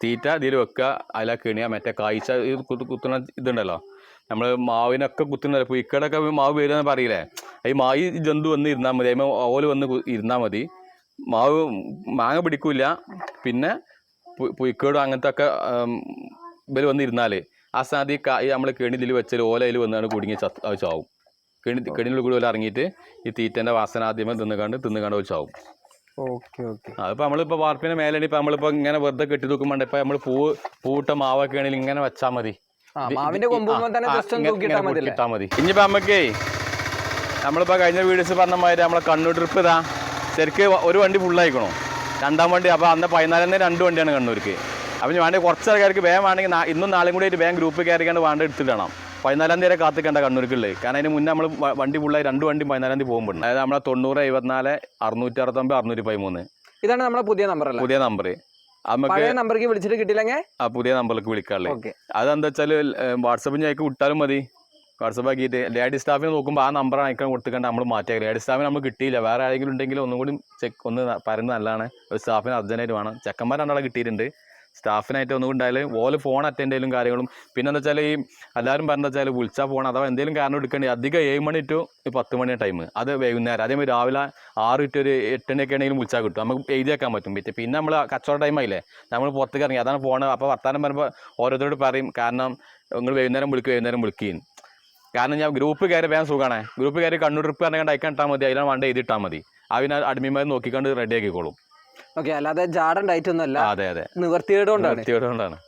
തീറ്റ ഇതിൽ വെക്കുക അതിലെ കിണിയ മറ്റേ കായ്ച്ച ഇത് കുത്തു- കുത്തുന്ന ഇതുണ്ടല്ലോ. നമ്മൾ മാവിനൊക്കെ കുത്തുന്ന ഇക്കടൊക്കെ മാവ് വരുന്ന പറയില്ലേ? ഈ മായി ജന്തു വന്ന് ഇരുന്നാൽ മതി അതിമ ഓൽ വന്ന് ഇരുന്നാൽ മതി. മാവ് മാങ്ങ പിടിക്കൂല പിന്നെ പുയ്ക്കേടും അങ്ങനത്തെ ഒക്കെ ഇവർ വന്നിരുന്നാൽ ആ സ്ഥാനത്ത് ഈ കായ് നമ്മൾ കെണിതിൽ വെച്ചാൽ ഓലയിൽ വന്നാണ് കുടുങ്ങി ചത്ത് ആവശ്യമാവും കെണി കെണിയിൽ കൂടി ഓല ഇറങ്ങിയിട്ട് ഈ തീറ്റന്റെ വാസന ആദ്യമേ തിന്നുകാണ്ട് തിന്നുകാണ്ട് ആവശ്യമാവും ഓക്കെ ഓക്കെ. അതിപ്പോൾ നമ്മളിപ്പോൾ വാർപ്പിന്റെ മേലെ ഇപ്പം നമ്മളിപ്പോൾ ഇങ്ങനെ വെറുതെ കെട്ടി തൂക്കുമ്പോൾ ഇപ്പം നമ്മൾ പൂ പൂട്ട മാവൊക്കെ ആണെങ്കിൽ ഇങ്ങനെ വെച്ചാ മതി. മാവിന്റെ ഇങ്ങനെ മതി ഇട്ടാ മതി. ഇനിയിപ്പോൾ നമുക്കേ നമ്മളിപ്പോൾ കഴിഞ്ഞ വീഡിയോസ് പറഞ്ഞ മാതിരി നമ്മളെ കണ്ണൂർ ട്രിപ്പ് ഇതാ. ശരിക്ക് ഒരു വണ്ടി ഫുള്ളായിക്കണോ രണ്ടാം വണ്ടി അപ്പോൾ അന്ന് പതിനാലിന് രണ്ട് വണ്ടിയാണ് കണ്ണൂർക്ക്. അപ്പം വേണ്ടി കുറച്ച് ആൾക്കാർക്ക് വേഗം വേണമെങ്കിൽ ഇന്നും നാളെയും കൂടി ആയിട്ട് വേഗം ഗ്രൂപ്പ് കയറിക്കാണ്ട് വേണ്ട എടുത്തിടണം പതിനാലാം തീയതി കാത്തിക്കണ്ട കണ്ണൂർക്കുള്ളത് കാരണം അതിന് മുന്നേ നമ്മൾ വണ്ടി ഫുള്ളായി രണ്ട് വണ്ടി പതിനാലാം തീയതി പോകുമ്പോൾ അതായത് നമ്മളെ തൊണ്ണൂറ് എഴുപത്തിനാല് അറുന്നൂറ്റി അറുപത്തൊമ്പത് അറുന്നൂറ്റി പതിമൂന്ന് ഇതാണ് നമ്മുടെ പുതിയ നമ്പർ അല്ലേ? പുതിയ നമ്പർ നമുക്ക് നമ്പർക്ക് വിളിച്ചിട്ട് കിട്ടിയില്ലെങ്കിൽ ആ പുതിയ നമ്പറിലേക്ക് വിളിക്കാറുള്ളത് അതെന്താ വെച്ചാൽ വാട്സപ്പിൽ ഞങ്ങൾക്ക് വിട്ടാലും മതി. വാട്സപ്പ് ആക്കിയിട്ട്. ലേഡി സ്റ്റാഫിനെ നോക്കുമ്പോൾ ആ നമ്പർ അയക്കാൻ കൊടുത്തിട്ട് നമ്മൾ മാറ്റിയാൽ ലേഡി സ്റ്റാഫിന് നമ്മൾ കിട്ടിയില്ല. വേറെ ആരെങ്കിലും ഉണ്ടെങ്കിൽ ഒന്നും കൂടി ചെക്ക് ഒന്ന് പറയുന്നത് നല്ലതാണ്. ഒരു സ്റ്റാഫിന് അർജന്റായിട്ട് വേണം. ചെക്കന്മാർ രണ്ടാളെ കിട്ടിയിട്ടുണ്ട്. സ്റ്റാഫിനായിട്ട് ഒന്നും ഉണ്ടായാൽ ഓൽ ഫോൺ അറ്റൻഡ് ചെയ്യലും കാര്യങ്ങളും. പിന്നെ എന്താ വെച്ചാൽ ഈ എല്ലാവരും പറഞ്ഞ വെച്ചാൽ വിളിച്ചാൽ ഫോൺ അഥവാ എന്തെങ്കിലും കാരണം എടുക്കേണ്ടി അധികം ഏഴ് മണി ടു പത്ത് മണി ടൈം അത് വൈകുന്നേരം. അതേമാതിരി രാവിലെ ആറ് ടു ഒരു എട്ട് മണിയൊക്കെ ആണെങ്കിലും വിളിച്ചാൽ കിട്ടും. നമുക്ക് എഴുതി വെക്കാൻ പറ്റും. പിന്നെ പിന്നെ നമ്മൾ കച്ചവട ടൈമായില്ലേ നമ്മൾ പുറത്തേക്ക് ഇറങ്ങി. അതാണ് ഫോൺ അപ്പോൾ വർത്താനം പറയുമ്പോൾ ഓരോരുത്തരോട് പറയും കാരണം നിങ്ങൾ വൈകുന്നേരം വിളിക്കും വൈകുന്നേരം വിളിക്കുകയും കാരണം ഞാൻ ഗ്രൂപ്പ് കയറി വേഗം സുഖമാണ് ഗ്രൂപ്പ് കയറി കണ്ണൂർ ട്രിപ്പ് പറഞ്ഞാൽ അയക്കാൻ ഇട്ടാൽ മതി. അതിലാണ് വണ്ടി എഴുതിയിട്ടാൽ മതി. അതിന് അഡ്മിമാർ നോക്കിക്കൊണ്ട് റെഡി ആക്കിക്കോളും. ഓക്കെ അല്ലാതെ ജാടൻ ഡയറ്റ് ഒന്നും അല്ല അതെ അതെ. നിവർത്തിയോടുകൊണ്ടാണ് നിവർത്തിയോടുകൊണ്ടാണ് കൊണ്ടാണ്